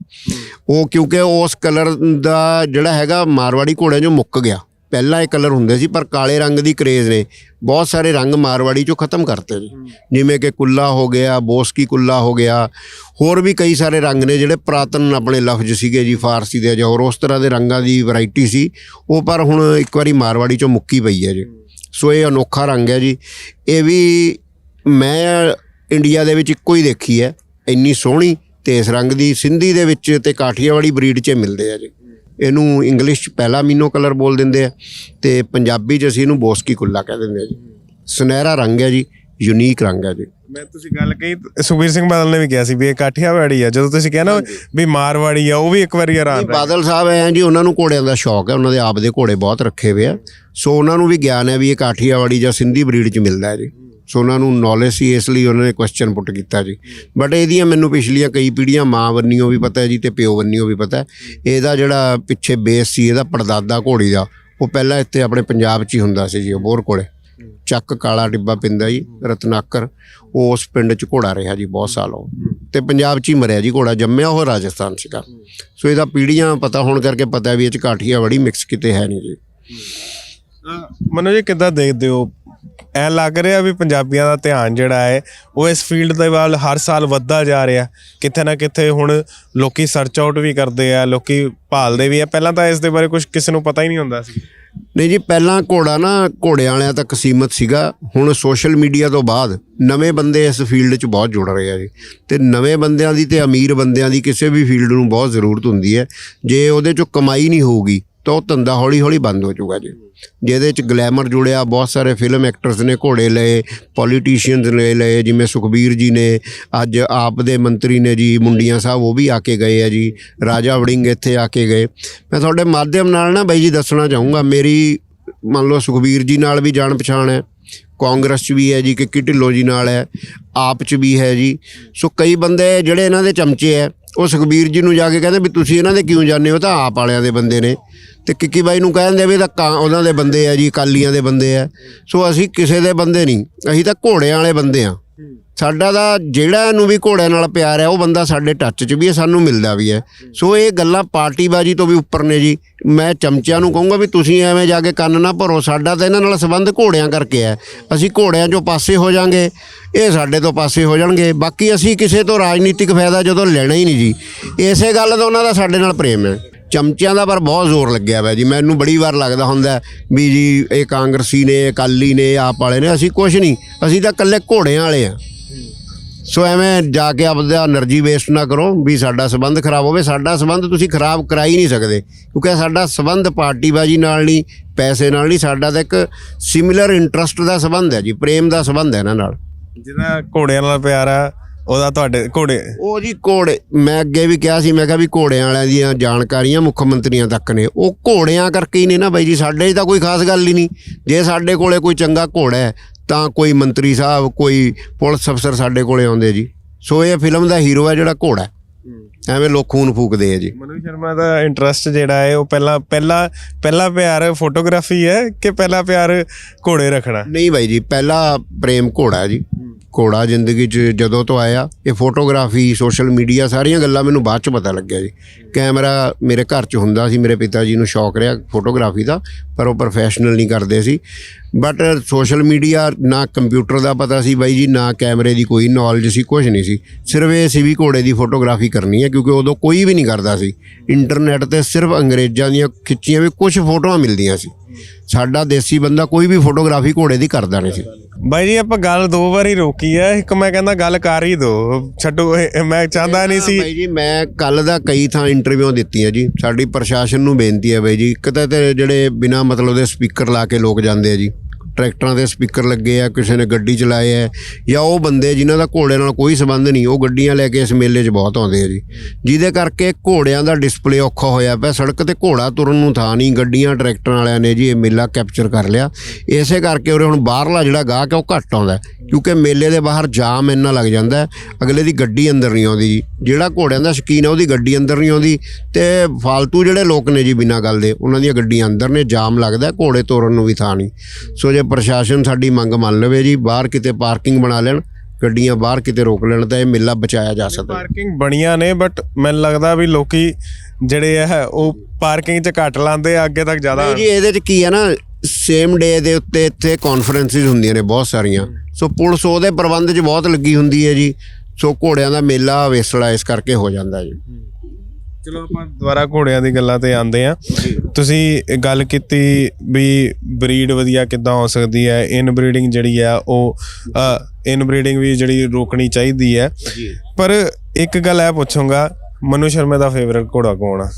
ਉਹ ਕਿਉਂਕਿ ਉਸ ਕਲਰ ਦਾ ਜਿਹੜਾ ਹੈਗਾ ਮਾਰਵਾੜੀ ਘੋੜਿਆਂ 'ਚੋਂ ਮੁੱਕ ਗਿਆ। ਪਹਿਲਾਂ ਇਹ ਕਲਰ ਹੁੰਦੇ ਸੀ ਪਰ ਕਾਲੇ ਰੰਗ ਦੀ ਕਰੇਜ਼ ਨੇ। ਬਹੁਤ ਸਾਰੇ ਰੰਗ ਮਾਰਵਾੜੀ 'ਚੋਂ ਖਤਮ ਕਰਤੇ ਜੀ ਜਿਵੇਂ ਕਿ ਕੁੱਲਾ ਹੋ ਗਿਆ ਬੋਸਕੀ ਕੁੱਲਾ ਹੋ ਗਿਆ ਹੋਰ ਵੀ ਕਈ ਸਾਰੇ ਰੰਗ ਨੇ ਜਿਹੜੇ ਪ੍ਰਾਤਨ ਆਪਣੇ ਲਫ਼ਜ਼ ਸੀਗੇ ਜੀ ਫਾਰਸੀ ਦੇ ਜਾਂ ਹੋਰ ਉਸ ਤਰ੍ਹਾਂ ਦੇ ਰੰਗਾਂ ਦੀ ਵੈਰਾਈਟੀ ਸੀ। ਉਹ ਪਰ ਹੁਣ ਇੱਕ ਵਾਰੀ ਮਾਰਵਾੜੀ 'ਚੋਂ ਮੁੱਕੀ ਪਈ ਹੈ ਜੀ। ਸੋ ਇਹ ਅਨੋਖਾ ਰੰਗ ਹੈ ਜੀ। ਇਹ ਵੀ ਮੈਂ ਇੰਡੀਆ ਦੇ ਵਿੱਚ ਇੱਕੋ ਹੀ ਦੇਖੀ ਹੈ। ਇੰਨੀ ਸੋਹਣੀ ਤੇ ਇਸ ਰੰਗ ਦੀ ਸਿੰਧੀ ਦੇ ਵਿੱਚ ਤੇ ਕਾਠੀਆਵਾੜੀ ਬਰੀਡ 'ਚ ਮਿਲਦੇ ਆ ਜੀ। ਇਹਨੂੰ ਇੰਗਲਿਸ਼ 'ਚ ਪਹਿਲਾ ਮੀਨੋ ਕਲਰ ਬੋਲ ਦਿੰਦੇ ਆ ਤੇ ਪੰਜਾਬੀ 'ਚ ਅਸੀਂ ਇਹਨੂੰ ਬੋਸਕੀ ਕੁੱਲਾ ਕਹਿ ਦਿੰਦੇ ਆ ਜੀ। ਸੁਨਹਿਰਾ ਰੰਗ ਹੈ ਜੀ ਯੂਨੀਕ ਰੰਗ ਹੈ ਜੀ। ਮੈਂ ਤੁਸੀਂ ਗੱਲ ਕਹੀ ਸੁਖਬੀਰ ਸਿੰਘ ਬਾਦਲ ਨੇ ਵੀ ਕਿਹਾ ਸੀ ਵੀ ਇਹ ਕਾਠੀਆਵਾੜੀ ਆ। ਜਦੋਂ ਤੁਸੀਂ ਕਿਹਾ ਨਾ ਵੀ ਮਾਰਵਾੜੀ ਆ ਉਹ ਵੀ ਇੱਕ ਵਾਰੀ ਹੈਰਾਨ ਰਹਿ ਬਾਦਲ ਸਾਹਿਬ ਐ ਜੀ ਉਹਨਾਂ ਨੂੰ ਘੋੜਿਆਂ ਦਾ ਸ਼ੌਕ ਹੈ ਉਹਨਾਂ ਦੇ ਆਪ ਦੇ ਘੋੜੇ ਬਹੁਤ ਰੱਖੇ ਹੋਏ ਆ। ਸੋ ਉਹਨਾਂ ਨੂੰ ਵੀ ਗਿਆਨ ਹੈ ਵੀ ਇਹ ਕਾਠੀਆਵਾੜੀ ਜਾਂ ਸਿੰਧੀ ਬਰੀਡ 'ਚ ਮਿਲਦਾ ਹੈ ਜੀ। ਸੋ ਉਹਨਾਂ ਨੂੰ ਨੌਲੇਜ ਸੀ, ਇਸ ਲਈ ਉਹਨਾਂ ਨੇ ਕੁਐਸਚਨ ਪੁੱਟ ਕੀਤਾ ਜੀ। ਬਟ ਇਹਦੀਆਂ ਮੈਨੂੰ ਪਿਛਲੀਆਂ ਕਈ ਪੀੜ੍ਹੀਆਂ, ਮਾਂ ਵੰਨੀਓ ਵੀ ਪਤਾ ਹੈ ਜੀ ਤੇ ਪਿਓ ਵੰਨੀਓ ਵੀ ਪਤਾ ਹੈ। ਇਹਦਾ ਜਿਹੜਾ ਪਿੱਛੇ ਬੇਸ ਸੀ, ਇਹਦਾ ਪੜਦਾਦਾ ਘੋੜੀ ਦਾ, ਉਹ ਪਹਿਲਾਂ ਇੱਥੇ ਆਪਣੇ ਪੰਜਾਬ 'ਚ ਹੀ ਹੁੰਦਾ ਸੀ ਜੀ, ਉਹ ਬੋਰ ਕੋਲੇ। ਚੱਕ ਕਾਲਾ ਟਿੱਬਾ ਪਿੰਦਾ ਜੀ, ਰਤਨਾਕਰ, ਉਹ ਉਸ ਪਿੰਡ 'ਚ ਘੋੜਾ ਰਿਹਾ ਜੀ ਬਹੁਤ ਸਾਲ ਉਹ। ਤੇ ਪੰਜਾਬ 'ਚ ਹੀ ਮਰਿਆ ਜੀ ਘੋੜਾ, ਜੰਮਿਆ ਉਹ ਰਾਜਸਥਾਨ ਸੀਗਾ। ਸੋ ਇਹਦਾ ਪੀੜ੍ਹੀਆਂ ਪਤਾ ਹੋਣ ਕਰਕੇ ਪਤਾ ਵੀ ਇਹ 'ਚ ਕਾਠੀਆ ਬੜੀ ਮਿਕਸ ਕਿਤੇ ਹੈ ਨਹੀਂ ਜੀ। ਮਨੋ ਜੀ ਕਿੱਦਾਂ ਦੇਖਦੇ ਹੋ ਐ ਲੱਗ ਰਿਹਾ ਵੀ ਪੰਜਾਬੀਆਂ ਦਾ ਧਿਆਨ ਜਿਹੜਾ ਹੈ, ਉਹ ਇਸ ਫੀਲਡ ਦੇ ਵੱਲ ਹਰ ਸਾਲ ਵੱਧਦਾ ਜਾ ਰਿਹਾ। ਕਿਤੇ ਨਾ ਕਿਤੇ ਹੁਣ ਲੋਕੀ ਸਰਚ ਆਊਟ ਵੀ ਕਰਦੇ ਆ, ਲੋਕੀ ਭਾਲਦੇ ਵੀ ਆ। ਪਹਿਲਾਂ ਤਾਂ ਇਸ ਦੇ ਬਾਰੇ ਕੁਝ ਕਿਸੇ ਨੂੰ ਪਤਾ ਹੀ ਨਹੀਂ ਹੁੰਦਾ ਸੀ। ਨਹੀਂ ਜੀ, ਪਹਿਲਾਂ ਘੋੜਾ ਨਾ ਘੋੜਿਆਂ ਵਾਲਿਆਂ ਤੱਕ ਸੀਮਤ ਸੀਗਾ। ਹੁਣ ਸੋਸ਼ਲ ਮੀਡੀਆ ਤੋਂ ਬਾਅਦ ਨਵੇਂ ਬੰਦੇ ਇਸ ਫੀਲਡ 'ਚ ਬਹੁਤ ਜੁੜ ਰਹੇ ਆ ਜੀ। ਤੇ ਨਵੇਂ ਬੰਦਿਆਂ ਦੀ ਤੇ ਅਮੀਰ ਬੰਦਿਆਂ ਦੀ ਕਿਸੇ ਵੀ ਫੀਲਡ ਨੂੰ ਬਹੁਤ ਜ਼ਰੂਰਤ ਹੁੰਦੀ ਹੈ। ਜੇ ਉਹਦੇ 'ਚੋਂ ਕਮਾਈ ਨਹੀਂ ਹੋਊਗੀ ਤਾਂ ਉਹ ਧੰਦਾ ਹੌਲੀ-ਹੌਲੀ ਬੰਦ ਹੋ ਜਾਊਗਾ ਜੀ। ਜਿਹਦੇ 'ਚ ਗਲੈਮਰ ਜੁੜਿਆ, ਬਹੁਤ ਸਾਰੇ ਫਿਲਮ ਐਕਟਰਸ ਨੇ ਘੋੜੇ ਲਏ ਪੋਲੀਟੀਸ਼ੀਅਨਸ ਨੇ ਲਏ, ਜਿਵੇਂ ਸੁਖਬੀਰ ਜੀ ਨੇ, ਅੱਜ ਆਪ ਦੇ ਮੰਤਰੀ ਨੇ ਜੀ, ਮੁੰਡੀਆਂ ਸਾਹਿਬ, ਉਹ ਵੀ ਆ ਕੇ ਗਏ ਆ ਜੀ। ਰਾਜਾ ਵੜਿੰਗ ਇੱਥੇ ਆ ਕੇ ਗਏ। ਮੈਂ ਤੁਹਾਡੇ ਮਾਧਿਅਮ ਨਾਲ ਨਾ ਬਾਈ ਜੀ ਦੱਸਣਾ ਚਾਹੂੰਗਾ, ਮੇਰੀ ਮੰਨ ਲਓ ਸੁਖਬੀਰ ਜੀ ਨਾਲ ਵੀ ਜਾਣ ਪਛਾਣ ਹੈ, ਕਾਂਗਰਸ 'ਚ ਵੀ ਹੈ ਜੀ, ਕਿ ਢਿੱਲੋਂ ਜੀ ਨਾਲ ਹੈ, ਆਪ 'ਚ ਵੀ ਹੈ ਜੀ। ਸੋ ਕਈ ਬੰਦੇ ਜਿਹੜੇ ਇਹਨਾਂ ਦੇ ਚਮਚੇ ਹੈ, ਉਹ ਸੁਖਬੀਰ ਜੀ ਨੂੰ ਜਾ ਕੇ ਕਹਿੰਦੇ ਵੀ ਤੁਸੀਂ ਇਹਨਾਂ ਦੇ ਕਿਉਂ ਜਾਂਦੇ ਹੋ ਤਾਂ ਆਪ ਵਾਲਿਆਂ ਦੇ ਬੰਦੇ ਨੇ। ਤੇ ਕਿੱਕੀ ਬਾਈ ਨੂੰ ਕਹਿੰਦੇ ਵੀ ਇਹ ਤਾਂ ਕਾਂ ਉਹਨਾਂ ਦੇ ਬੰਦੇ ਆ ਜੀ ਕਾਲੀਆਂ ਦੇ ਬੰਦੇ ਆ। ਸੋ ਅਸੀਂ ਕਿਸੇ ਦੇ ਬੰਦੇ ਨਹੀਂ, ਅਸੀਂ ਤਾਂ ਘੋੜਿਆਂ ਵਾਲੇ ਬੰਦੇ ਆ। ਸਾਡਾ ਤਾਂ ਜਿਹੜਾ ਨੂੰ ਵੀ ਘੋੜਿਆਂ ਨਾਲ ਪਿਆਰ ਹੈ ਉਹ ਬੰਦਾ ਸਾਡੇ ਟੱਚ 'ਚ ਵੀ ਹੈ ਸਾਨੂੰ ਮਿਲਦਾ ਵੀ ਹੈ ਸੋ ਇਹ ਗੱਲਾਂ ਪਾਰਟੀਬਾਜੀ ਤੋਂ ਵੀ ਉੱਪਰ ਨੇ ਜੀ। ਮੈਂ ਚਮਚਿਆਂ ਨੂੰ ਕਹੂੰਗਾ ਵੀ ਤੁਸੀਂ ਐਵੇਂ ਜਾ ਕੇ ਕੰਨ ਨਾ ਭਰੋ, ਸਾਡਾ ਤਾਂ ਇਹਨਾਂ ਨਾਲ ਸੰਬੰਧ ਘੋੜਿਆਂ ਕਰਕੇ ਹੈ ਅਸੀਂ ਘੋੜਿਆਂ 'ਚੋਂ ਪਾਸੇ ਹੋ ਜਾਾਂਗੇ, ਇਹ ਸਾਡੇ ਤੋਂ ਪਾਸੇ ਹੋ ਜਾਣਗੇ। ਬਾਕੀ ਅਸੀਂ ਕਿਸੇ ਤੋਂ ਰਾਜਨੀਤਿਕ ਫਾਇਦਾ ਜਦੋਂ ਲੈਣਾ ਹੀ ਨਹੀਂ ਜੀ। ਇਸੇ ਗੱਲ ਦਾ ਉਹਨਾਂ ਦਾ ਸਾਡੇ ਨਾਲ ਪ੍ਰੇਮ ਹੈ। ਚਮਚਿਆਂ ਦਾ ਪਰ ਬਹੁਤ ਜ਼ੋਰ ਲੱਗਿਆ ਵਾ ਜੀ। ਮੈਨੂੰ ਬੜੀ ਵਾਰ ਲੱਗਦਾ ਹੁੰਦਾ ਵੀ ਜੀ, ਇਹ ਕਾਂਗਰਸੀ ਨੇ ਅਕਾਲੀ ਨੇ ਆਪ ਵਾਲੇ ਨੇ, ਅਸੀਂ ਕੁਝ ਨਹੀਂ। ਅਸੀਂ ਤਾਂ ਇਕੱਲੇ ਘੋੜਿਆਂ ਵਾਲੇ ਆ ਸੋ ਐਵੇਂ ਜਾ ਕੇ ਆਪਦਾ એનર્ਜੀ ਵੇਸਟ ਨਾ ਕਰੋ ਵੀ ਸਾਡਾ ਸਬੰਧ ਖਰਾਬ ਹੋਵੇ। ਸਾਡਾ ਸਬੰਧ ਤੁਸੀਂ ਖਰਾਬ ਕਰਾ ਹੀ ਨਹੀਂ ਸਕਦੇ, ਕਿਉਂਕਿ ਸਾਡਾ ਸਬੰਧ ਪਾਰਟੀਬਾਜੀ ਨਾਲ ਨਹੀਂ, ਪੈਸੇ ਨਾਲ ਨਹੀਂ, ਸਾਡਾ ਤਾਂ ਇੱਕ ਸਿਮਿਲਰ ਇੰਟਰਸਟ ਦਾ ਸਬੰਧ ਹੈ ਜੀ, ਪ੍ਰੇਮ ਦਾ ਸਬੰਧ ਹੈ ਇਹਨਾਂ ਨਾਲ। ਜਿਹਨਾਂ ਘੋੜਿਆਂ ਨਾਲ ਪਿਆਰ ਆ ਉਹਦਾ ਤੁਹਾਡੇ ਘੋੜੇ ਉਹ ਜੀ ਘੋੜੇ ਮੈਂ ਅੱਗੇ ਵੀ ਕਿਹਾ ਸੀ ਮੈਂ ਕਿਹਾ ਵੀ ਘੋੜਿਆਂ ਵਾਲਿਆਂ ਦੀਆਂ ਜਾਣਕਾਰੀਆਂ ਮੁੱਖ ਮੰਤਰੀਆਂ ਤੱਕ ਨੇ। ਉਹ ਘੋੜਿਆਂ ਕਰਕੇ ਹੀ ਨੇ ਨਾ ਬਾਈ ਜੀ ਸਾਡੇ 'ਚ ਤਾਂ ਕੋਈ ਖਾਸ ਗੱਲ ਹੀ ਨਹੀਂ। ਜੇ ਸਾਡੇ ਕੋਲੇ ਕੋਈ ਚੰਗਾ ਘੋੜਾ ਹੈ ਤਾਂ ਕੋਈ ਮੰਤਰੀ ਸਾਹਿਬ ਕੋਈ ਪੁਲਿਸ ਅਫਸਰ ਸਾਡੇ ਕੋਲੇ ਆਉਂਦੇ ਜੀ। ਸੋ ਇਹ ਫਿਲਮ ਦਾ ਹੀਰੋ ਹੈ ਜਿਹੜਾ ਘੋੜਾ ਹੈ। ਐਵੇਂ ਲੋਕ ਖੂਨ ਫੂਕਦੇ ਆ ਜੀ। ਮਨੂ ਸ਼ਰਮਾ ਦਾ ਇੰਟਰਸਟ ਜਿਹੜਾ ਹੈ ਉਹ ਪਹਿਲਾਂ ਪਹਿਲਾ ਪਹਿਲਾ ਪਿਆਰ ਫੋਟੋਗ੍ਰਾਫੀ ਹੈ ਕਿ ਪਹਿਲਾ ਪਿਆਰ ਘੋੜੇ ਰੱਖਣਾ? ਨਹੀਂ ਬਾਈ ਜੀ ਪਹਿਲਾ ਪ੍ਰੇਮ ਘੋੜਾ ਜੀ। ਘੋੜਾ ਜ਼ਿੰਦਗੀ 'ਚ ਜਦੋਂ ਤੋਂ ਆਇਆ ਇਹ ਫੋਟੋਗ੍ਰਾਫੀ ਸੋਸ਼ਲ ਮੀਡੀਆ ਸਾਰੀਆਂ ਗੱਲਾਂ ਮੈਨੂੰ ਬਾਅਦ 'ਚ ਪਤਾ ਲੱਗਿਆ ਜੀ। ਕੈਮਰਾ ਮੇਰੇ ਘਰ 'ਚ ਹੁੰਦਾ ਸੀ ਮੇਰੇ ਪਿਤਾ ਜੀ ਨੂੰ ਸ਼ੌਕ ਰਿਹਾ ਫੋਟੋਗ੍ਰਾਫੀ ਦਾ ਪਰ ਉਹ ਪ੍ਰੋਫੈਸ਼ਨਲ ਨਹੀਂ ਕਰਦੇ ਸੀ। ਬਟ ਸੋਸ਼ਲ ਮੀਡੀਆ ਨਾ ਕੰਪਿਊਟਰ ਦਾ ਪਤਾ ਸੀ ਬਾਈ ਜੀ ਨਾ ਕੈਮਰੇ ਦੀ ਕੋਈ ਨੌਲੇਜ ਸੀ ਕੁਝ ਨਹੀਂ ਸੀ। ਸਿਰਫ ਇਹ ਸੀ ਵੀ ਘੋੜੇ ਦੀ ਫੋਟੋਗ੍ਰਾਫੀ ਕਰਨੀ ਹੈ ਕਿਉਂਕਿ ਉਦੋਂ ਕੋਈ ਵੀ ਨਹੀਂ ਕਰਦਾ ਸੀ। ਇੰਟਰਨੈਟ ਤੇ ਸਿਰਫ ਅੰਗਰੇਜ਼ਾਂ ਦੀਆਂ ਖਿੱਚੀਆਂ ਵੀ ਕੁਝ ਫੋਟੋਆਂ ਮਿਲਦੀਆਂ ਸੀ। ਸਾਡਾ ਦੇਸੀ ਬੰਦਾ ਕੋਈ ਵੀ ਫੋਟੋਗ੍ਰਾਫੀ ਘੋੜੇ ਦੀ ਕਰਦਾ ਨਹੀਂ ਸੀ। ਬਾਈ ਜੀ ਆਪਾਂ ਗੱਲ ਦੋ ਵਾਰੀ ਰੋਕੀ ਹੈ ਇੱਕ ਮੈਂ ਕਹਿੰਦਾ ਗੱਲ ਕਰ ਹੀ ਦੋ। ਛੱਡੋ ਇਹ- ਮੈਂ ਚਾਹੁੰਦਾ ਨਹੀਂ ਸੀ। ਬਾਈ ਜੀ ਮੈਂ ਕੱਲ ਦਾ ਕਈ ਥਾਂ ਇੰਟਰਵਿਊ ਦਿੱਤੀਆਂ ਜੀ। ਸਾਡੀ ਪ੍ਰਸ਼ਾਸਨ ਨੂੰ ਬੇਨਤੀ ਹੈ ਬਾਈ ਜੀ ਇੱਕ ਤਾਂ ਤੇ ਜਿਹੜੇ ਬਿਨਾ ਮਤਲਬ ਦੇ ਸਪੀਕਰ ਲਾ ਕੇ ਲੋਕ ਜਾਂਦੇ ਆ ਜੀ। ਟਰੈਕਟਰਾਂ ਦੇ ਸਪੀਕਰ ਲੱਗੇ ਆ, ਕਿਸੇ ਨੇ ਗੱਡੀ ਚਲਾਏ ਆ, ਜਾਂ ਉਹ ਬੰਦੇ ਜਿਨ੍ਹਾਂ ਦਾ ਘੋੜੇ ਨਾਲ ਕੋਈ ਸੰਬੰਧ ਨਹੀਂ, ਉਹ ਗੱਡੀਆਂ ਲੈ ਕੇ ਇਸ ਮੇਲੇ 'ਚ ਬਹੁਤ ਆਉਂਦੇ ਆ ਜੀ। ਜਿਹਦੇ ਕਰਕੇ ਘੋੜਿਆਂ ਦਾ ਡਿਸਪਲੇ ਔਖਾ ਹੋਇਆ ਪਿਆ, ਸੜਕ ਤੇ ਘੋੜਾ ਤੁਰਨ ਨੂੰ ਥਾਂ ਨਹੀਂ, ਗੱਡੀਆਂ ਟਰੈਕਟਰਾਂ ਵਾਲਿਆਂ ਨੇ ਜੀ ਇਹ ਮੇਲਾ ਕੈਪਚਰ ਕਰ ਲਿਆ। ਇਸੇ ਕਰਕੇ ਉਰੇ ਹੁਣ ਬਾਹਰਲਾ ਜਿਹੜਾ ਗਾਹਕ ਹੈ ਉਹ ਘੱਟ ਆਉਂਦਾ ਕਿਉਂਕਿ ਮੇਲੇ ਦੇ ਬਾਹਰ ਜਾਮ ਇੰਨਾ ਲੱਗ ਜਾਂਦਾ ਅਗਲੇ ਦੀ ਗੱਡੀ ਅੰਦਰ ਨਹੀਂ ਆਉਂਦੀ ਜੀ। ਜਿਹੜਾ ਘੋੜਿਆਂ ਦਾ ਸ਼ਕੀਨ ਹੈ ਉਹਦੀ ਗੱਡੀ ਅੰਦਰ ਨਹੀਂ ਆਉਂਦੀ, ਤੇ ਫਾਲਤੂ ਜਿਹੜੇ ਲੋਕ ਨੇ ਜੀ ਬਿਨਾਂ ਗੱਲ ਦੇ, ਉਹਨਾਂ ਦੀਆਂ ਗੱਡੀਆਂ ਅੰਦਰ ਨੇ, ਜਾਮ ਲੱਗਦਾ ਘੋੜੇ ਤੋਰਨ ਨੂੰ ਵੀ ਥਾਂ ਨਹੀਂ। ਸੋ ਜੇ ਪ੍ਰਸ਼ਾਸਨ ਸਾਡੀ ਮੰਗ ਮੰਨ ਲਵੇ ਜੀ ਬਾਹਰ ਕਿਤੇ ਪਾਰਕਿੰਗ ਬਣਾ ਲੈਣ ਗੱਡੀਆਂ ਬਾਹਰ ਕਿਤੇ ਰੋਕ ਲੈਣ ਤਾਂ ਇਹ ਮੇਲਾ ਬਚਾਇਆ ਜਾ ਸਕਦਾ। ਪਾਰਕਿੰਗ ਬਣੀਆਂ ਨੇ ਬਟ ਮੈਨੂੰ ਲੱਗਦਾ ਵੀ ਲੋਕੀ ਜਿਹੜੇ ਆ ਉਹ ਪਾਰਕਿੰਗ 'ਚ ਘੱਟ ਲਾਉਂਦੇ ਆ ਅੱਗੇ ਤੱਕ ਜ਼ਿਆਦਾ ਜੀ ਇਹਦੇ 'ਚ ਕੀ ਹੈ ਨਾ ਸੇਮ ਡੇ ਦੇ ਉੱਤੇ ਇੱਥੇ ਕਾਨਫਰੰਸਿਸ ਹੁੰਦੀਆਂ ਨੇ ਬਹੁਤ ਸਾਰੀਆਂ ਸੋ ਪੁਲਿਸ ਉਹਦੇ ਪ੍ਰਬੰਧ 'ਚ ਬਹੁਤ ਲੱਗੀ ਹੁੰਦੀ ਹੈ ਜੀ ਸੋ ਘੋੜਿਆਂ ਦਾ ਮੇਲਾ ਵੇਸਲਾ ਇਸ ਕਰਕੇ ਹੋ ਜਾਂਦਾ ਜੀ ਚਲੋ ਆਪਾਂ ਦੁਬਾਰਾ ਘੋੜਿਆਂ ਦੀ ਗੱਲਾਂ ਤੇ ਆਉਂਦੇ ਆ ਤੁਸੀਂ ਗੱਲ ਕੀਤੀ ਵੀ ਬਰੀਡ ਵਧੀਆ ਕਿੱਦਾਂ ਹੋ ਸਕਦੀ ਹੈ ਇਨ ਬਰੀਡਿੰਗ ਜਿਹੜੀ ਆ ਉਹ ਇਨ ਬਰੀਡਿੰਗ ਵੀ ਜਿਹੜੀ ਰੋਕਣੀ ਚਾਹੀਦੀ ਹੈ। ਪਰ ਇੱਕ ਗੱਲ ਇਹ ਪੁੱਛੂੰਗਾ ਮਨੂ ਸ਼ਰਮਾ ਦਾ ਫੇਵਰਿਟ ਘੋੜਾ ਕੌਣ ਆ?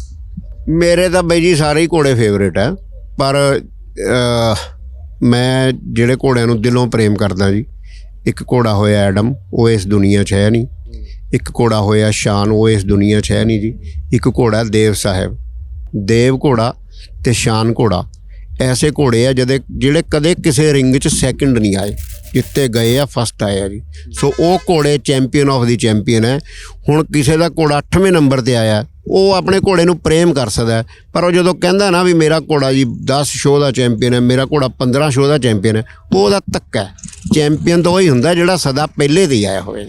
ਮੇਰੇ ਤਾਂ ਬਈ ਜੀ ਸਾਰੇ ਹੀ ਘੋੜੇ ਫੇਵਰੇਟ ਹੈ ਪਰ ਮੈਂ ਜਿਹੜੇ ਘੋੜਿਆਂ ਨੂੰ ਦਿਲੋਂ ਪ੍ਰੇਮ ਕਰਦਾ ਜੀ ਇੱਕ ਘੋੜਾ ਹੋਇਆ ਐਡਮ ਉਹ ਇਸ ਦੁਨੀਆ 'ਚ ਹੈ ਨਹੀਂ। ਇੱਕ ਘੋੜਾ ਹੋਇਆ ਸ਼ਾਨ, ਉਹ ਇਸ ਦੁਨੀਆ 'ਚ ਹੈ ਨਹੀਂ ਜੀ। ਇੱਕ ਘੋੜਾ ਦੇਵ ਸਾਹਿਬ। ਦੇਵ ਘੋੜਾ ਤੇ ਸ਼ਾਨ ਘੋੜਾ। ਐਸੇ ਘੋੜੇ ਆ ਜਦੇ ਜਿਹੜੇ ਕਦੇ ਕਿਸੇ ਰਿੰਗ 'ਚ ਸੈਕਿੰਡ ਨਹੀਂ ਆਏ। ਜਿੱਤੇ ਗਏ ਆ ਫਸਟ ਆਏ ਆ ਜੀ। ਸੋ ਉਹ ਘੋੜੇ ਚੈਂਪੀਅਨ ਆਫ ਦੀ ਚੈਂਪੀਅਨ ਹੈ। ਹੁਣ ਕਿਸੇ ਦਾ ਘੋੜਾ 8ਵੇਂ ਨੰਬਰ ਤੇ ਆਇਆ, ਉਹ ਆਪਣੇ ਘੋੜੇ ਨੂੰ ਪ੍ਰੇਮ ਕਰ ਸਕਦਾ ਪਰ ਉਹ ਜਦੋਂ ਕਹਿੰਦਾ ਨਾ ਵੀ ਮੇਰਾ ਘੋੜਾ ਜੀ 10 ਸ਼ੋਅ ਦਾ ਚੈਂਪੀਅਨ ਹੈ, ਮੇਰਾ ਘੋੜਾ 15 ਸ਼ੋਅ ਦਾ ਚੈਂਪੀਅਨ ਹੈ, ਉਹ ਉਹਦਾ ਧੱਕਾ ਚੈਂਪੀਅਨ ਤਾਂ ਉਹੀ ਹੁੰਦਾ ਜਿਹੜਾ ਸਦਾ ਪਹਿਲੇ ਤੇ ਹੀ ਆਇਆ ਹੋਵੇ।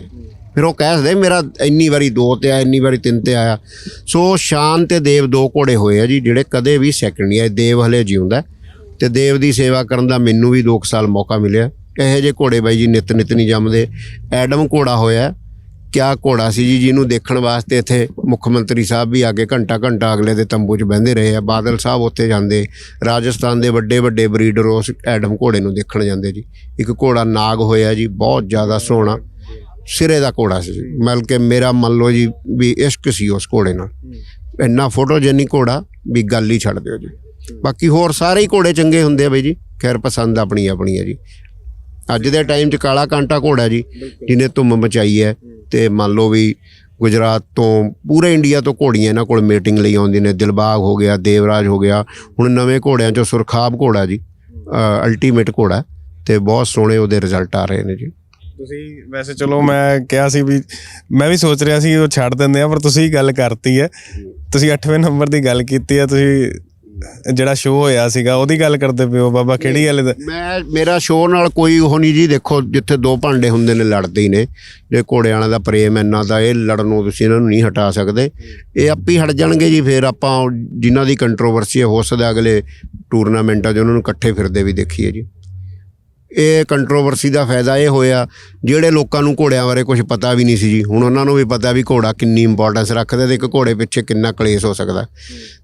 ਫਿਰ ਉਹ ਕਹਿ ਸਕਦੇ, ਮੇਰਾ ਇੰਨੀ ਵਾਰੀ ਦੋ ਤੇ ਆਇਆ, ਇੰਨੀ ਵਾਰੀ ਤਿੰਨ ਤੇ ਆਇਆ। ਸੋ ਸ਼ਾਨ ਤੇ ਦੇਵ ਦੋ ਘੋੜੇ ਹੋਏ ਆ ਜੀ, ਜਿਹੜੇ ਕਦੇ ਵੀ ਸੈਕਿੰਡ ਨਹੀਂ ਆਏ। ਦੇਵ ਹਲੇ ਜਿਉਂਦਾ ਹੈ ਤੇ ਦੇਵ ਦੀ ਸੇਵਾ ਕਰਨ ਦਾ ਮੈਨੂੰ ਵੀ 2 ਸਾਲ ਮੌਕਾ ਮਿਲਿਆ। ਇਹੋ ਜਿਹੇ ਘੋੜੇ ਬਾਈ ਜੀ ਨਿਤ ਨਿਤ ਨਹੀਂ ਜੰਮਦੇ। ਐਡਮ ਘੋੜਾ ਹੋਇਆ ਕਿਆ ਘੋੜਾ ਸੀ ਜੀ, ਜਿਹਨੂੰ ਦੇਖਣ ਵਾਸਤੇ ਇੱਥੇ ਮੁੱਖ ਮੰਤਰੀ ਸਾਹਿਬ ਵੀ ਆ ਕੇ ਘੰਟਾ ਘੰਟਾ ਅਗਲੇ ਦੇ ਤੰਬੂ 'ਚ ਬਹਿੰਦੇ ਰਹੇ ਆ। ਬਾਦਲ ਸਾਹਿਬ ਉੱਥੇ ਜਾਂਦੇ, ਰਾਜਸਥਾਨ ਦੇ ਵੱਡੇ ਵੱਡੇ ਬਰੀਡਰ ਉਸ ਐਡਮ ਘੋੜੇ ਨੂੰ ਦੇਖਣ ਜਾਂਦੇ ਜੀ। ਇੱਕ ਘੋੜਾ ਨਾਗ ਹੋਇਆ ਜੀ, ਬਹੁਤ ਜ਼ਿਆਦਾ ਸੋਹਣਾ। ਸਿਰੇ ਦਾ ਘੋੜਾ ਸੀ। ਮਤਲਬ ਕਿ ਮੇਰਾ ਮੰਨ ਲਓ ਜੀ ਵੀ ਇਸ਼ਕ ਸੀ ਉਸ ਘੋੜੇ ਨਾਲ। ਇੰਨਾ ਫੋਟੋਜੈਨਿਕ ਘੋੜਾ ਵੀ ਗੱਲ ਹੀ ਛੱਡ ਦਿਓ ਜੀ। ਬਾਕੀ ਹੋਰ ਸਾਰੇ ਹੀ ਘੋੜੇ ਚੰਗੇ ਹੁੰਦੇ ਆ ਬਈ ਜੀ। ਖੈਰ ਪਸੰਦ ਆਪਣੀ ਆਪਣੀ ਹੈ ਜੀ। ਅੱਜ ਦੇ ਟਾਈਮ 'ਚ ਕਾਲਾ ਕਾਂਟਾ ਘੋੜਾ ਜੀ ਜਿਹਨੇ ਧੁੰਮ ਮਚਾਈ ਹੈ ਤੇ ਮੰਨ ਲਓ ਵੀ ਗੁਜਰਾਤ ਤੋਂ ਪੂਰੇ ਇੰਡੀਆ ਤੋਂ ਘੋੜੀਆਂ ਇਹਨਾਂ ਕੋਲ ਮੀਟਿੰਗ ਲਈ ਆਉਂਦੀਆਂ ਨੇ। ਦਿਲਬਾਗ ਹੋ ਗਿਆ ਦੇਵਰਾਜ ਹੋ ਗਿਆ। ਹੁਣ ਨਵੇਂ ਘੋੜਿਆਂ 'ਚੋਂ ਸੁਰਖਾਬ ਘੋੜਾ ਜੀ ਅਲਟੀਮੇਟ ਘੋੜਾ ਤੇ ਬਹੁਤ ਸੋਹਣੇ ਉਹਦੇ ਰਿਜ਼ਲਟ ਆ ਰਹੇ ਨੇ ਜੀ। ਤੁਸੀਂ ਵੈਸੇ ਚਲੋ ਮੈਂ ਕਿਹਾ ਸੀ ਵੀ ਮੈਂ ਵੀ ਸੋਚ ਰਿਹਾ ਸੀ ਉਹ ਛੱਡ ਦਿੰਦੇ ਆ ਪਰ ਤੁਸੀਂ ਗੱਲ ਕਰਤੀ ਹੈ। ਤੁਸੀਂ 8ਵੇਂ ਨੰਬਰ ਦੀ ਗੱਲ ਕੀਤੀ ਹੈ ਤੁਸੀਂ ਜਿਹੜਾ ਸ਼ੋਅ ਹੋਇਆ ਸੀਗਾ ਉਹਦੀ ਗੱਲ ਕਰਦੇ ਪਿਓ ਬਾਬਾ ਕਿਹੜੀ ਗੱਲ ਦਾ? ਮੈਂ ਮੇਰਾ ਸ਼ੋਅ ਨਾਲ ਕੋਈ ਉਹ ਨਹੀਂ ਜੀ ਦੇਖੋ ਜਿੱਥੇ ਦੋ ਭਾਂਡੇ ਹੁੰਦੇ ਨੇ ਲੜਦੇ ਹੀ ਨੇ। ਜੇ ਘੋੜੇ ਵਾਲਿਆਂ ਦਾ ਪ੍ਰੇਮ ਇੰਨਾ ਦਾ ਇਹ ਲੜਨ ਨੂੰ ਤੁਸੀਂ ਇਹਨਾਂ ਨੂੰ ਨਹੀਂ ਹਟਾ ਸਕਦੇ। ਇਹ ਆਪੇ ਹੀ ਹਟ ਜਾਣਗੇ ਜੀ ਫਿਰ ਆਪਾਂ ਜਿਨ੍ਹਾਂ ਦੀ ਕੰਟਰੋਵਰਸੀ ਹੋ ਸਕਦਾ ਅਗਲੇ ਟੂਰਨਾਮੈਂਟਾਂ 'ਚ ਉਹਨਾਂ ਨੂੰ ਇਕੱਠੇ ਫਿਰਦੇ ਵੀ ਦੇਖੀਏ ਜੀ। ਇਹ ਕੰਟਰੋਵਰਸੀ ਦਾ ਫਾਇਦਾ ਇਹ ਹੋਇਆ, ਜਿਹੜੇ ਲੋਕਾਂ ਨੂੰ ਘੋੜਿਆਂ ਬਾਰੇ ਕੁਝ ਪਤਾ ਵੀ ਨਹੀਂ ਸੀ ਜੀ। ਹੁਣ ਉਹਨਾਂ ਨੂੰ ਵੀ ਪਤਾ ਵੀ ਘੋੜਾ ਕਿੰਨੀ ਇੰਪੋਰਟੈਂਸ ਰੱਖਦਾ ਤੇ ਇੱਕ ਘੋੜੇ ਪਿੱਛੇ ਕਿੰਨਾ ਕਲੇਸ਼ ਹੋ ਸਕਦਾ।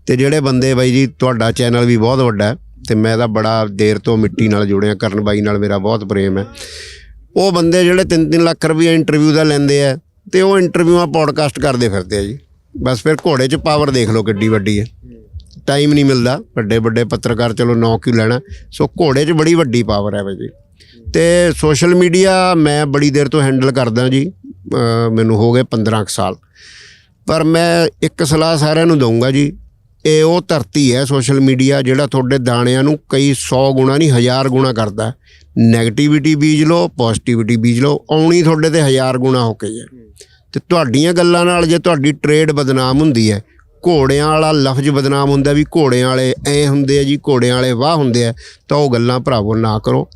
ਤੇ ਜਿਹੜੇ ਬੰਦੇ ਬਾਈ ਜੀ, ਤੁਹਾਡਾ ਚੈਨਲ ਵੀ ਬਹੁਤ ਵੱਡਾ ਹੈ ਤੇ ਮੈਂ ਤਾਂ ਬੜਾ ਦੇਰ ਤੋਂ ਮਿੱਟੀ ਨਾਲ ਜੁੜਿਆ, ਕਰਨ ਬਾਈ ਨਾਲ ਮੇਰਾ ਬਹੁਤ ਪ੍ਰੇਮ ਹੈ। ਉਹ ਬੰਦੇ ਜਿਹੜੇ 3-3 ਲੱਖ ਰੁਪਏ ਇੰਟਰਵਿਊ ਦਾ ਲੈਂਦੇ ਆ ਤੇ ਉਹ ਇੰਟਰਵਿਊਆਂ ਪੋਡਕਾਸਟ ਕਰਦੇ ਫਿਰਦੇ ਆ ਜੀ। ਬਸ ਫਿਰ ਘੋੜੇ 'ਚ ਪਾਵਰ ਦੇਖ ਲਓ ਕਿੱਡੀ ਵੱਡੀ ਹੈ। ਟਾਈਮ ਨਹੀਂ ਮਿਲਦਾ। ਵੱਡੇ ਵੱਡੇ ਪੱਤਰਕਾਰ ਚਲੋ ਨੌ ਕਿਉਂ ਲੈਣਾ। ਸੋ ਘੋੜੇ 'ਚ ਬੜੀ ਵੱਡੀ ਪਾਵਰ ਹੈ ਬਾਈ ਜੀ। ਤੇ ਸੋਸ਼ਲ ਮੀਡੀਆ ਮੈਂ ਬੜੀ ਦੇਰ ਤੋਂ ਹੈਂਡਲ ਕਰਦਾ ਜੀ। ਮੈਨੂੰ ਹੋ ਗਏ 15 ਕੁ ਸਾਲ। ਪਰ ਮੈਂ ਇੱਕ ਸਲਾਹ ਸਾਰਿਆਂ ਨੂੰ ਦਊਂਗਾ ਜੀ। ਇਹ ਉਹ ਧਰਤੀ ਹੈ ਸੋਸ਼ਲ ਮੀਡੀਆ ਜਿਹੜਾ ਤੁਹਾਡੇ ਦਾਣਿਆਂ ਨੂੰ ਕਈ 100 ਗੁਣਾ ਨਹੀਂ, ਹਜ਼ਾਰ ਗੁਣਾ ਕਰਦਾ। ਨੈਗੇਟਿਵਿਟੀ ਬੀਜ ਲਓ ਪੋਜ਼ਿਟਿਵਿਟੀ ਬੀਜ ਲਓ, ਆਉਣੀ ਤੁਹਾਡੇ ਤੇ ਹਜ਼ਾਰ ਗੁਣਾ ਹੋ ਕੇ ਹੈ ਤੇ ਤੁਹਾਡੀਆਂ ਗੱਲਾਂ ਨਾਲ ਜੇ ਤੁਹਾਡੀ ਟ੍ਰੇਡ ਬਦਨਾਮ ਹੁੰਦੀ ਹੈ ਘੋੜਿਆਂ ਵਾਲਾ ਲਫ਼ਜ਼ ਬਦਨਾਮ ਹੁੰਦਾ ਵੀ ਘੋੜਿਆਂ ਵਾਲੇ ਐ ਹੁੰਦੇ ਆ ਜੀ ਘੋੜਿਆਂ ਵਾਲੇ ਵਾਹ ਹੁੰਦੇ ਆ ਤਾਂ ਉਹ ਗੱਲਾਂ ਭਰਾਵੋ ਨਾ ਕਰੋ।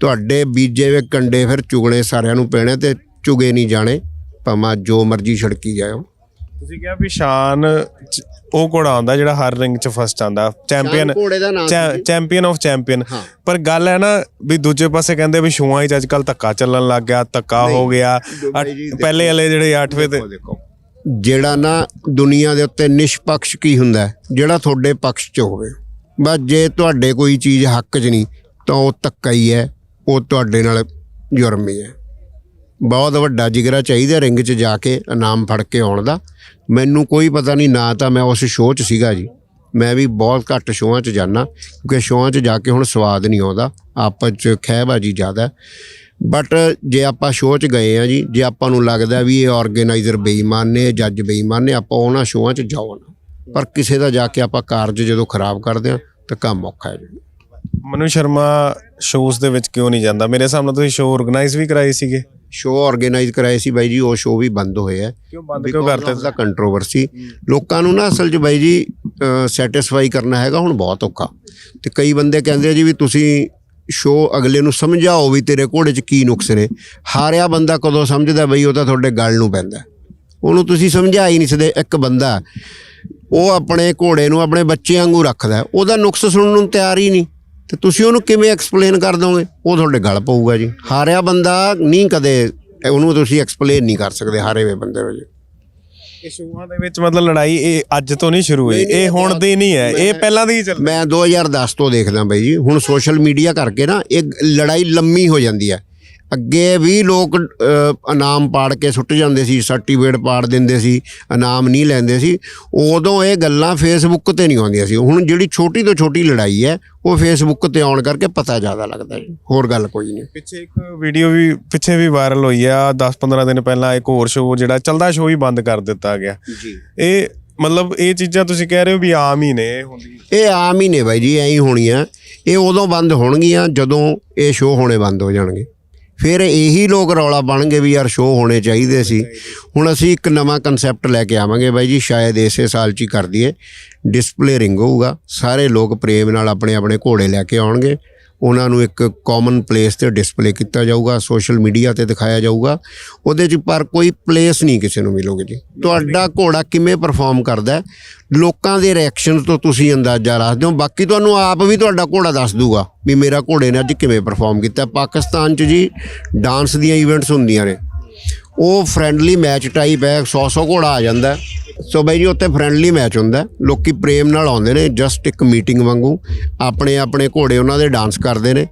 ਤੁਹਾਡੇ ਬੀਜੇ ਵੇ ਕੰਡੇ ਫਿਰ ਚੁਗਣੇ ਸਾਰਿਆਂ ਨੂੰ ਪੈਣੇ ਤੇ ਚੁਗੇ ਨਹੀਂ ਜਾਣੇ ਭਾਵੇਂ ਜੋ ਮਰਜ਼ੀ ਛੜਕੀ ਜਾਓ ਤੁਸੀਂ ਕਿਹਾ ਵੀ ਸ਼ਾਨ ਉਹ ਘੋੜਾ ਆਉਂਦਾ ਜਿਹੜਾ ਹਰ ਰਿੰਗ 'ਚ ਫਸਟ ਆਉਂਦਾ ਚੈਂਪੀਅਨ ਚੈਂਪੀਅਨ ਆਫ ਚੈਂਪੀਅਨ। ਪਰ ਗੱਲ ਹੈ ਨਾ ਵੀ ਦੂਜੇ ਪਾਸੇ ਕਹਿੰਦੇ ਵੀ ਸ਼ੋਆਂ 'ਚ ਅੱਜਕੱਲ ਧੱਕਾ ਚੱਲਣ ਲੱਗ ਗਿਆ ਧੱਕਾ ਹੋ ਗਿਆ। ਪਹਿਲੇ ਵਾਲੇ ਜਿਹੜੇ 8ਵੇਂ ਤੇ ਜਿਹੜਾ ਨਾ ਦੁਨੀਆ ਦੇ ਉੱਤੇ ਨਿਸ਼ਪਕਸ਼ ਕੀ ਹੁੰਦਾ ਜਿਹੜਾ ਤੁਹਾਡੇ ਪਕਸ਼ 'ਚ ਹੋਵੇ। ਬਸ ਜੇ ਤੁਹਾਡੇ ਕੋਈ ਚੀਜ਼ ਹੱਕ 'ਚ ਨਹੀਂ, ਤਾਂ ਉਹ ਧੱਕਾ ਹੀ ਹੈ, ਉਹ ਤੁਹਾਡੇ ਨਾਲ ਜੁਰਮ ਹੀ ਹੈ। ਬਹੁਤ ਵੱਡਾ ਜਿਗਰਾ ਚਾਹੀਦਾ ਰਿੰਗ 'ਚ ਜਾ ਕੇ ਇਨਾਮ ਫੜ ਕੇ ਆਉਣ ਦਾ। ਮੈਨੂੰ ਕੋਈ ਪਤਾ ਨਹੀਂ, ਨਾ ਤਾਂ ਮੈਂ ਉਸ ਸ਼ੋਅ 'ਚ ਸੀਗਾ ਜੀ। ਮੈਂ ਵੀ ਬਹੁਤ ਘੱਟ ਸ਼ੋਆਂ 'ਚ ਜਾਣਾ ਕਿਉਂਕਿ ਸ਼ੋਆਂ 'ਚ ਜਾ ਕੇ ਹੁਣ ਸਵਾਦ ਨਹੀਂ ਆਉਂਦਾ। ਆਪਸ 'ਚ ਖਹਿਬਾਜੀ ਜ਼ਿਆਦਾ। ਬਟ ਜੇ ਆਪਾਂ ਸ਼ੋਅ 'ਚ ਗਏ ਆ ਜੀ ਜੇ ਆਪਾਂ ਨੂੰ ਲੱਗਦਾ ਵੀ ਇਹ ਆਰਗੇਨਾਈਜ਼ਰ ਬੇਈਮਾਨ ਨੇ ਜੱਜ ਬੇਈਮਾਨ ਨੇ ਆਪਾਂ ਉਹਨਾਂ ਸ਼ੋਆਂ 'ਚ ਜਾਓ ਨਾ। ਪਰ ਕਿਸੇ ਦਾ ਜਾ ਕੇ ਆਪਾਂ ਕਾਰਜ ਜਦੋਂ ਖਰਾਬ ਕਰਦੇ ਆ ਤਾਂ ਕੰਮ ਔਖਾ ਹੈ ਜੀ। ਮਨੂ ਸ਼ਰਮਾ ਸ਼ੋਜ਼ ਦੇ ਵਿੱਚ ਕਿਉਂ ਨਹੀਂ ਜਾਂਦਾ? ਮੇਰੇ ਹਿਸਾਬ ਨਾਲ ਤੁਸੀਂ ਸ਼ੋਅ ਆਰਗੇਨਾਈਜ਼ ਵੀ ਕਰਾਏ ਸੀਗੇ। ਸ਼ੋਅ ਆਰਗੇਨਾਈਜ਼ ਕਰਾਏ ਸੀ ਬਾਈ ਜੀ ਉਹ ਸ਼ੋਅ ਵੀ ਬੰਦ ਹੋਏ ਆ। ਕਿਉਂ ਬੰਦ ਕਿਉਂ ਕਰਤੇ ਦਾ ਕੰਟਰੋਵਰਸੀ ਲੋਕਾਂ ਨੂੰ ਨਾ ਅਸਲ 'ਚ ਬਾਈ ਜੀ ਸੈਟੀਸਫਾਈ ਕਰਨਾ ਹੈਗਾ ਹੁਣ ਬਹੁਤ ਔਖਾ। ਤੇ ਕਈ ਬੰਦੇ ਕਹਿੰਦੇ ਆ ਜੀ ਵੀ ਤੁਸੀਂ ਸ਼ੋਅ ਅਗਲੇ ਨੂੰ ਸਮਝਾਓ ਵੀ ਤੇਰੇ ਘੋੜੇ 'ਚ ਕੀ ਨੁਕਸ ਨੇ। ਹਾਰਿਆ ਬੰਦਾ ਕਦੋਂ ਸਮਝਦਾ ਬਈ ਉਹ ਤਾਂ ਤੁਹਾਡੇ ਗੱਲ ਨੂੰ ਪੈਂਦਾ। ਉਹਨੂੰ ਤੁਸੀਂ ਸਮਝਾ ਹੀ ਨਹੀਂ ਸਕਦੇ ਇੱਕ ਬੰਦਾ। ਉਹ ਆਪਣੇ ਘੋੜੇ ਨੂੰ ਆਪਣੇ ਬੱਚੇ ਵਾਂਗੂ ਰੱਖਦਾ ਉਹਦਾ ਨੁਕਸ ਸੁਣਨ ਨੂੰ ਤਿਆਰ ਹੀ ਨਹੀਂ। ਤੇ ਤੁਸੀਂ ਉਹਨੂੰ ਕਿਵੇਂ ਐਕਸਪਲੇਨ ਕਰ ਦੋਗੇ? ਉਹ ਤੁਹਾਡੇ ਗੱਲ ਪਊਗਾ ਜੀ। ਹਾਰਿਆ ਬੰਦਾ ਨਹੀਂ ਕਦੇ, ਉਹਨੂੰ ਤੁਸੀਂ ਐਕਸਪਲੇਨ ਨਹੀਂ ਕਰ ਸਕਦੇ, ਹਾਰੇ ਹੋਏ ਬੰਦੇ ਨੂੰ ਜੀ ਸ਼ੋਆਂ ਦੇ ਵਿੱਚ ਮਤਲਬ ਲੜਾਈ ਇਹ ਅੱਜ ਤੋਂ ਨਹੀਂ ਸ਼ੁਰੂ ਹੋਈ। ਇਹ ਹੁਣ ਦੀ ਨਹੀਂ ਹੈ। ਇਹ ਪਹਿਲਾਂ ਦੀ ਚੱਲ ਮੈਂ 2010 ਤੋਂ ਦੇਖਦਾ ਬਾਈ ਜੀ। ਹੁਣ ਸੋਸ਼ਲ ਮੀਡੀਆ ਕਰਕੇ ਨਾ ਇਹ ਲੜਾਈ ਲੰਮੀ ਹੋ ਜਾਂਦੀ ਹੈ। ਅੱਗੇ ਵੀ ਲੋਕ ਇਨਾਮ ਪਾੜ ਕੇ ਸੁੱਟ ਜਾਂਦੇ ਸੀ ਸਰਟੀਫਿਕੇਟ ਪਾੜ ਦਿੰਦੇ ਸੀ ਇਨਾਮ ਨਹੀਂ ਲੈਂਦੇ ਸੀ। ਉਦੋਂ ਇਹ ਗੱਲਾਂ ਫੇਸਬੁੱਕ ਤੇ ਨਹੀਂ ਆਉਂਦੀਆਂ ਸੀ। ਹੁਣ ਜਿਹੜੀ ਛੋਟੀ ਤੋਂ ਛੋਟੀ ਲੜਾਈ ਹੈ ਉਹ ਫੇਸਬੁੱਕ ਤੇ ਆਉਣ ਕਰਕੇ ਪਤਾ ਜ਼ਿਆਦਾ ਲੱਗਦਾ ਜੀ। ਹੋਰ ਗੱਲ ਕੋਈ ਨਹੀਂ। ਪਿੱਛੇ ਇੱਕ ਵੀਡੀਓ ਵੀ ਪਿੱਛੇ ਵੀ ਵਾਇਰਲ ਹੋਈ ਆ। 10-15 ਦਿਨ ਪਹਿਲਾਂ ਇੱਕ ਹੋਰ ਸ਼ੋਅ ਜਿਹੜਾ ਚੱਲਦਾ ਸ਼ੋਅ ਹੀ ਬੰਦ ਕਰ ਦਿੱਤਾ ਗਿਆ। ਜੀ। ਇਹ ਮਤਲਬ ਇਹ ਚੀਜ਼ਾਂ ਤੁਸੀਂ ਕਹਿ ਰਹੇ ਹੋ ਵੀ ਆਮ ਹੀ ਨੇ ਹੁੰਦੀ ਇਹ ਆਮ ਹੀ ਨੇ ਬਾਈ ਜੀ ਐਂ ਹੀ ਹੋਣੀਆਂ। ਇਹ ਉਦੋਂ ਬੰਦ ਹੋਣਗੀਆਂ ਜਦੋਂ ਇਹ ਸ਼ੋਅ ਹੋਣੇ ਬੰਦ ਹੋ ਜਾਣਗੇ। ਫਿਰ ਇਹੀ ਲੋਕ ਰੌਲਾ ਪਾਣਗੇ ਵੀ ਯਾਰ ਸ਼ੋਅ ਹੋਣੇ ਚਾਹੀਦੇ ਸੀ। ਹੁਣ ਅਸੀਂ ਇੱਕ ਨਵਾਂ ਕਨਸੈਪਟ ਲੈ ਕੇ ਆਵਾਂਗੇ ਬਾਈ ਜੀ ਸ਼ਾਇਦ ਇਸੇ ਸਾਲ 'ਚ ਹੀ ਕਰ ਦਈਏ। ਡਿਸਪਲੇ ਰਿੰਗ ਹੋਊਗਾ। ਸਾਰੇ ਲੋਕ ਪ੍ਰੇਮ ਨਾਲ ਆਪਣੇ ਆਪਣੇ ਘੋੜੇ ਲੈ ਕੇ ਆਉਣਗੇ। ਉਹਨਾਂ ਨੂੰ ਇੱਕ ਕਾਮਨ ਪਲੇਸ ਤੇ ਡਿਸਪਲੇ ਕੀਤਾ ਜਾਊਗਾ ਸੋਸ਼ਲ ਮੀਡੀਆ ਤੇ ਦਿਖਾਇਆ ਜਾਊਗਾ। ਉਹਦੇ 'ਚ ਪਰ ਕੋਈ ਪਲੇਸ ਨਹੀਂ ਕਿਸੇ ਨੂੰ ਮਿਲੋਗੇ ਜੀ। ਤੁਹਾਡਾ ਘੋੜਾ ਕਿਵੇਂ ਪਰਫਾਰਮ ਕਰਦਾ ਲੋਕਾਂ ਦੇ ਰਿਐਕਸ਼ਨ ਤੋਂ ਤੁਸੀਂ ਅੰਦਾਜ਼ਾ ਰੱਖਦੇ ਹੋ। ਬਾਕੀ ਤੁਹਾਨੂੰ ਆਪ ਵੀ ਤੁਹਾਡਾ ਘੋੜਾ ਦੱਸ ਦੂਗਾ ਵੀ ਮੇਰਾ ਘੋੜੇ ਨੇ ਅੱਜ ਕਿਵੇਂ ਪਰਫਾਰਮ ਕੀਤਾ। ਪਾਕਿਸਤਾਨ 'ਚ ਜੀ ਡਾਂਸ ਦੀਆਂ ਇਵੈਂਟਸ ਹੁੰਦੀਆਂ ਨੇ। ਉਹ ਫ੍ਰੈਂਡਲੀ ਮੈਚ ਟਾਈਪ ਹੈ 100 100 ਘੋੜਾ ਆ ਜਾਂਦਾ। ਸੋ ਬਾਈ ਜੀ ਉੱਥੇ ਫ੍ਰੈਂਡਲੀ ਮੈਚ ਹੁੰਦਾ। ਲੋਕੀ ਪ੍ਰੇਮ ਨਾਲ ਆਉਂਦੇ ਨੇ ਜਸਟ ਇੱਕ ਮੀਟਿੰਗ ਵਾਂਗੂ ਆਪਣੇ ਆਪਣੇ ਘੋੜੇ ਉਹਨਾਂ ਦੇ ਡਾਂਸ ਕਰਦੇ ਨੇ।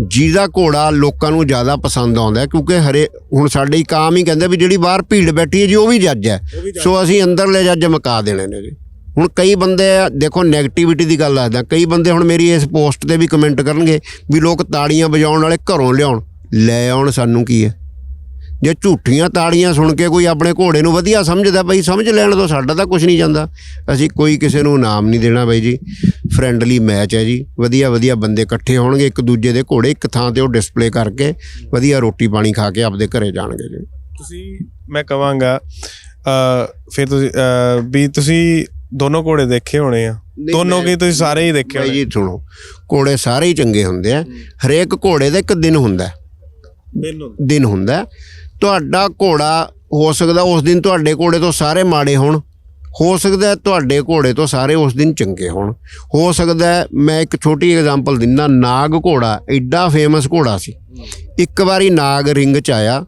ਜਿਹਦਾ ਘੋੜਾ ਲੋਕਾਂ ਨੂੰ ਜ਼ਿਆਦਾ ਪਸੰਦ ਆਉਂਦਾ ਕਿਉਂਕਿ ਹਰੇ ਹੁਣ ਸਾਡੇ ਇੱਕ ਆਮ ਹੀ ਕਹਿੰਦੇ ਵੀ ਜਿਹੜੀ ਬਾਹਰ ਭੀੜ ਬੈਠੀ ਹੈ ਜੀ ਉਹ ਵੀ ਜੱਜ ਹੈ। ਸੋ ਅਸੀਂ ਅੰਦਰਲੇ ਜੱਜ ਮੁਕਾ ਦੇਣੇ ਨੇ ਜੀ। ਹੁਣ ਕਈ ਬੰਦੇ ਆ, ਦੇਖੋ 네ਗੇਟਿਵਿਟੀ ਦੀ ਗੱਲ ਦੱਸਦਾ ਕਈ ਬੰਦੇ ਹੁਣ ਮੇਰੀ ਇਸ ਪੋਸਟ ਤੇ ਵੀ ਕਮੈਂਟ ਕਰਨਗੇ ਵੀ ਲੋਕ ਤਾੜੀਆਂ ਵਜਾਉਣ ਵਾਲੇ ਘਰੋਂ ਲਿਆਉਣ। ਲੈ ਆਉਣ ਸਾਨੂੰ ਕੀ ਹੈ? ਜੇ ਝੂਠੀਆਂ ਤਾੜੀਆਂ ਸੁਣ ਕੇ ਕੋਈ ਆਪਣੇ ਘੋੜੇ ਨੂੰ ਵਧੀਆ ਸਮਝਦਾ ਬਈ ਸਮਝ ਲੈਣ ਤੋਂ ਸਾਡਾ ਤਾਂ ਕੁਝ ਨਹੀਂ ਜਾਂਦਾ। ਅਸੀਂ ਕੋਈ ਕਿਸੇ ਨੂੰ ਨਾਮ ਨਹੀਂ ਦੇਣਾ ਬਈ ਜੀ। ਫ੍ਰੈਂਡਲੀ ਮੈਚ ਹੈ ਜੀ। ਵਧੀਆ ਵਧੀਆ ਬੰਦੇ ਇਕੱਠੇ ਹੋਣਗੇ ਇੱਕ ਦੂਜੇ ਦੇ ਘੋੜੇ ਇੱਕ ਥਾਂ ਤੇ ਉਹ ਡਿਸਪਲੇ ਕਰਕੇ ਵਧੀਆ ਰੋਟੀ ਪਾਣੀ ਖਾ ਕੇ ਆਪਦੇ ਘਰੇ ਜਾਣਗੇ ਜੀ। ਤੁਸੀਂ ਮੈਂ ਕਵਾਂਗਾ ਅ ਫਿਰ ਤੁਸੀਂ ਵੀ ਤੁਸੀਂ ਦੋਨੋਂ ਘੋੜੇ ਦੇਖੇ ਹੋਣੇ ਆ? ਦੋਨੋਂ ਕੀ ਤੁਸੀਂ ਸਾਰੇ ਹੀ ਦੇਖੇ ਹੋਣੇ? ਜੀ ਸੁਣੋ। ਘੋੜੇ ਸਾਰੇ ਹੀ ਚੰਗੇ ਹੁੰਦੇ ਆ। ਹਰੇਕ ਘੋੜੇ ਦਾ ਇੱਕ ਦਿਨ ਹੁੰਦਾ। ਦਿਨ ਹੁੰਦਾ। ਤੁਹਾਡਾ ਘੋੜਾ ਹੋ ਸਕਦਾ ਉਸ ਦਿਨ ਤੁਹਾਡੇ ਘੋੜੇ ਤੋਂ ਸਾਰੇ ਮਾੜੇ ਹੋਣ। ਹੋ ਸਕਦਾ ਤੁਹਾਡੇ ਘੋੜੇ ਤੋਂ ਸਾਰੇ ਉਸ ਦਿਨ ਚੰਗੇ ਹੋਣ। ਹੋ ਸਕਦਾ ਮੈਂ ਇੱਕ ਛੋਟੀ ਐਗਜ਼ਾਮਪਲ ਦਿੰਦਾ ਨਾਗ ਘੋੜਾ ਐਡਾ ਫੇਮਸ ਘੋੜਾ ਸੀ। ਇੱਕ ਵਾਰੀ ਨਾਗ ਰਿੰਗ ਚ ਆਇਆ।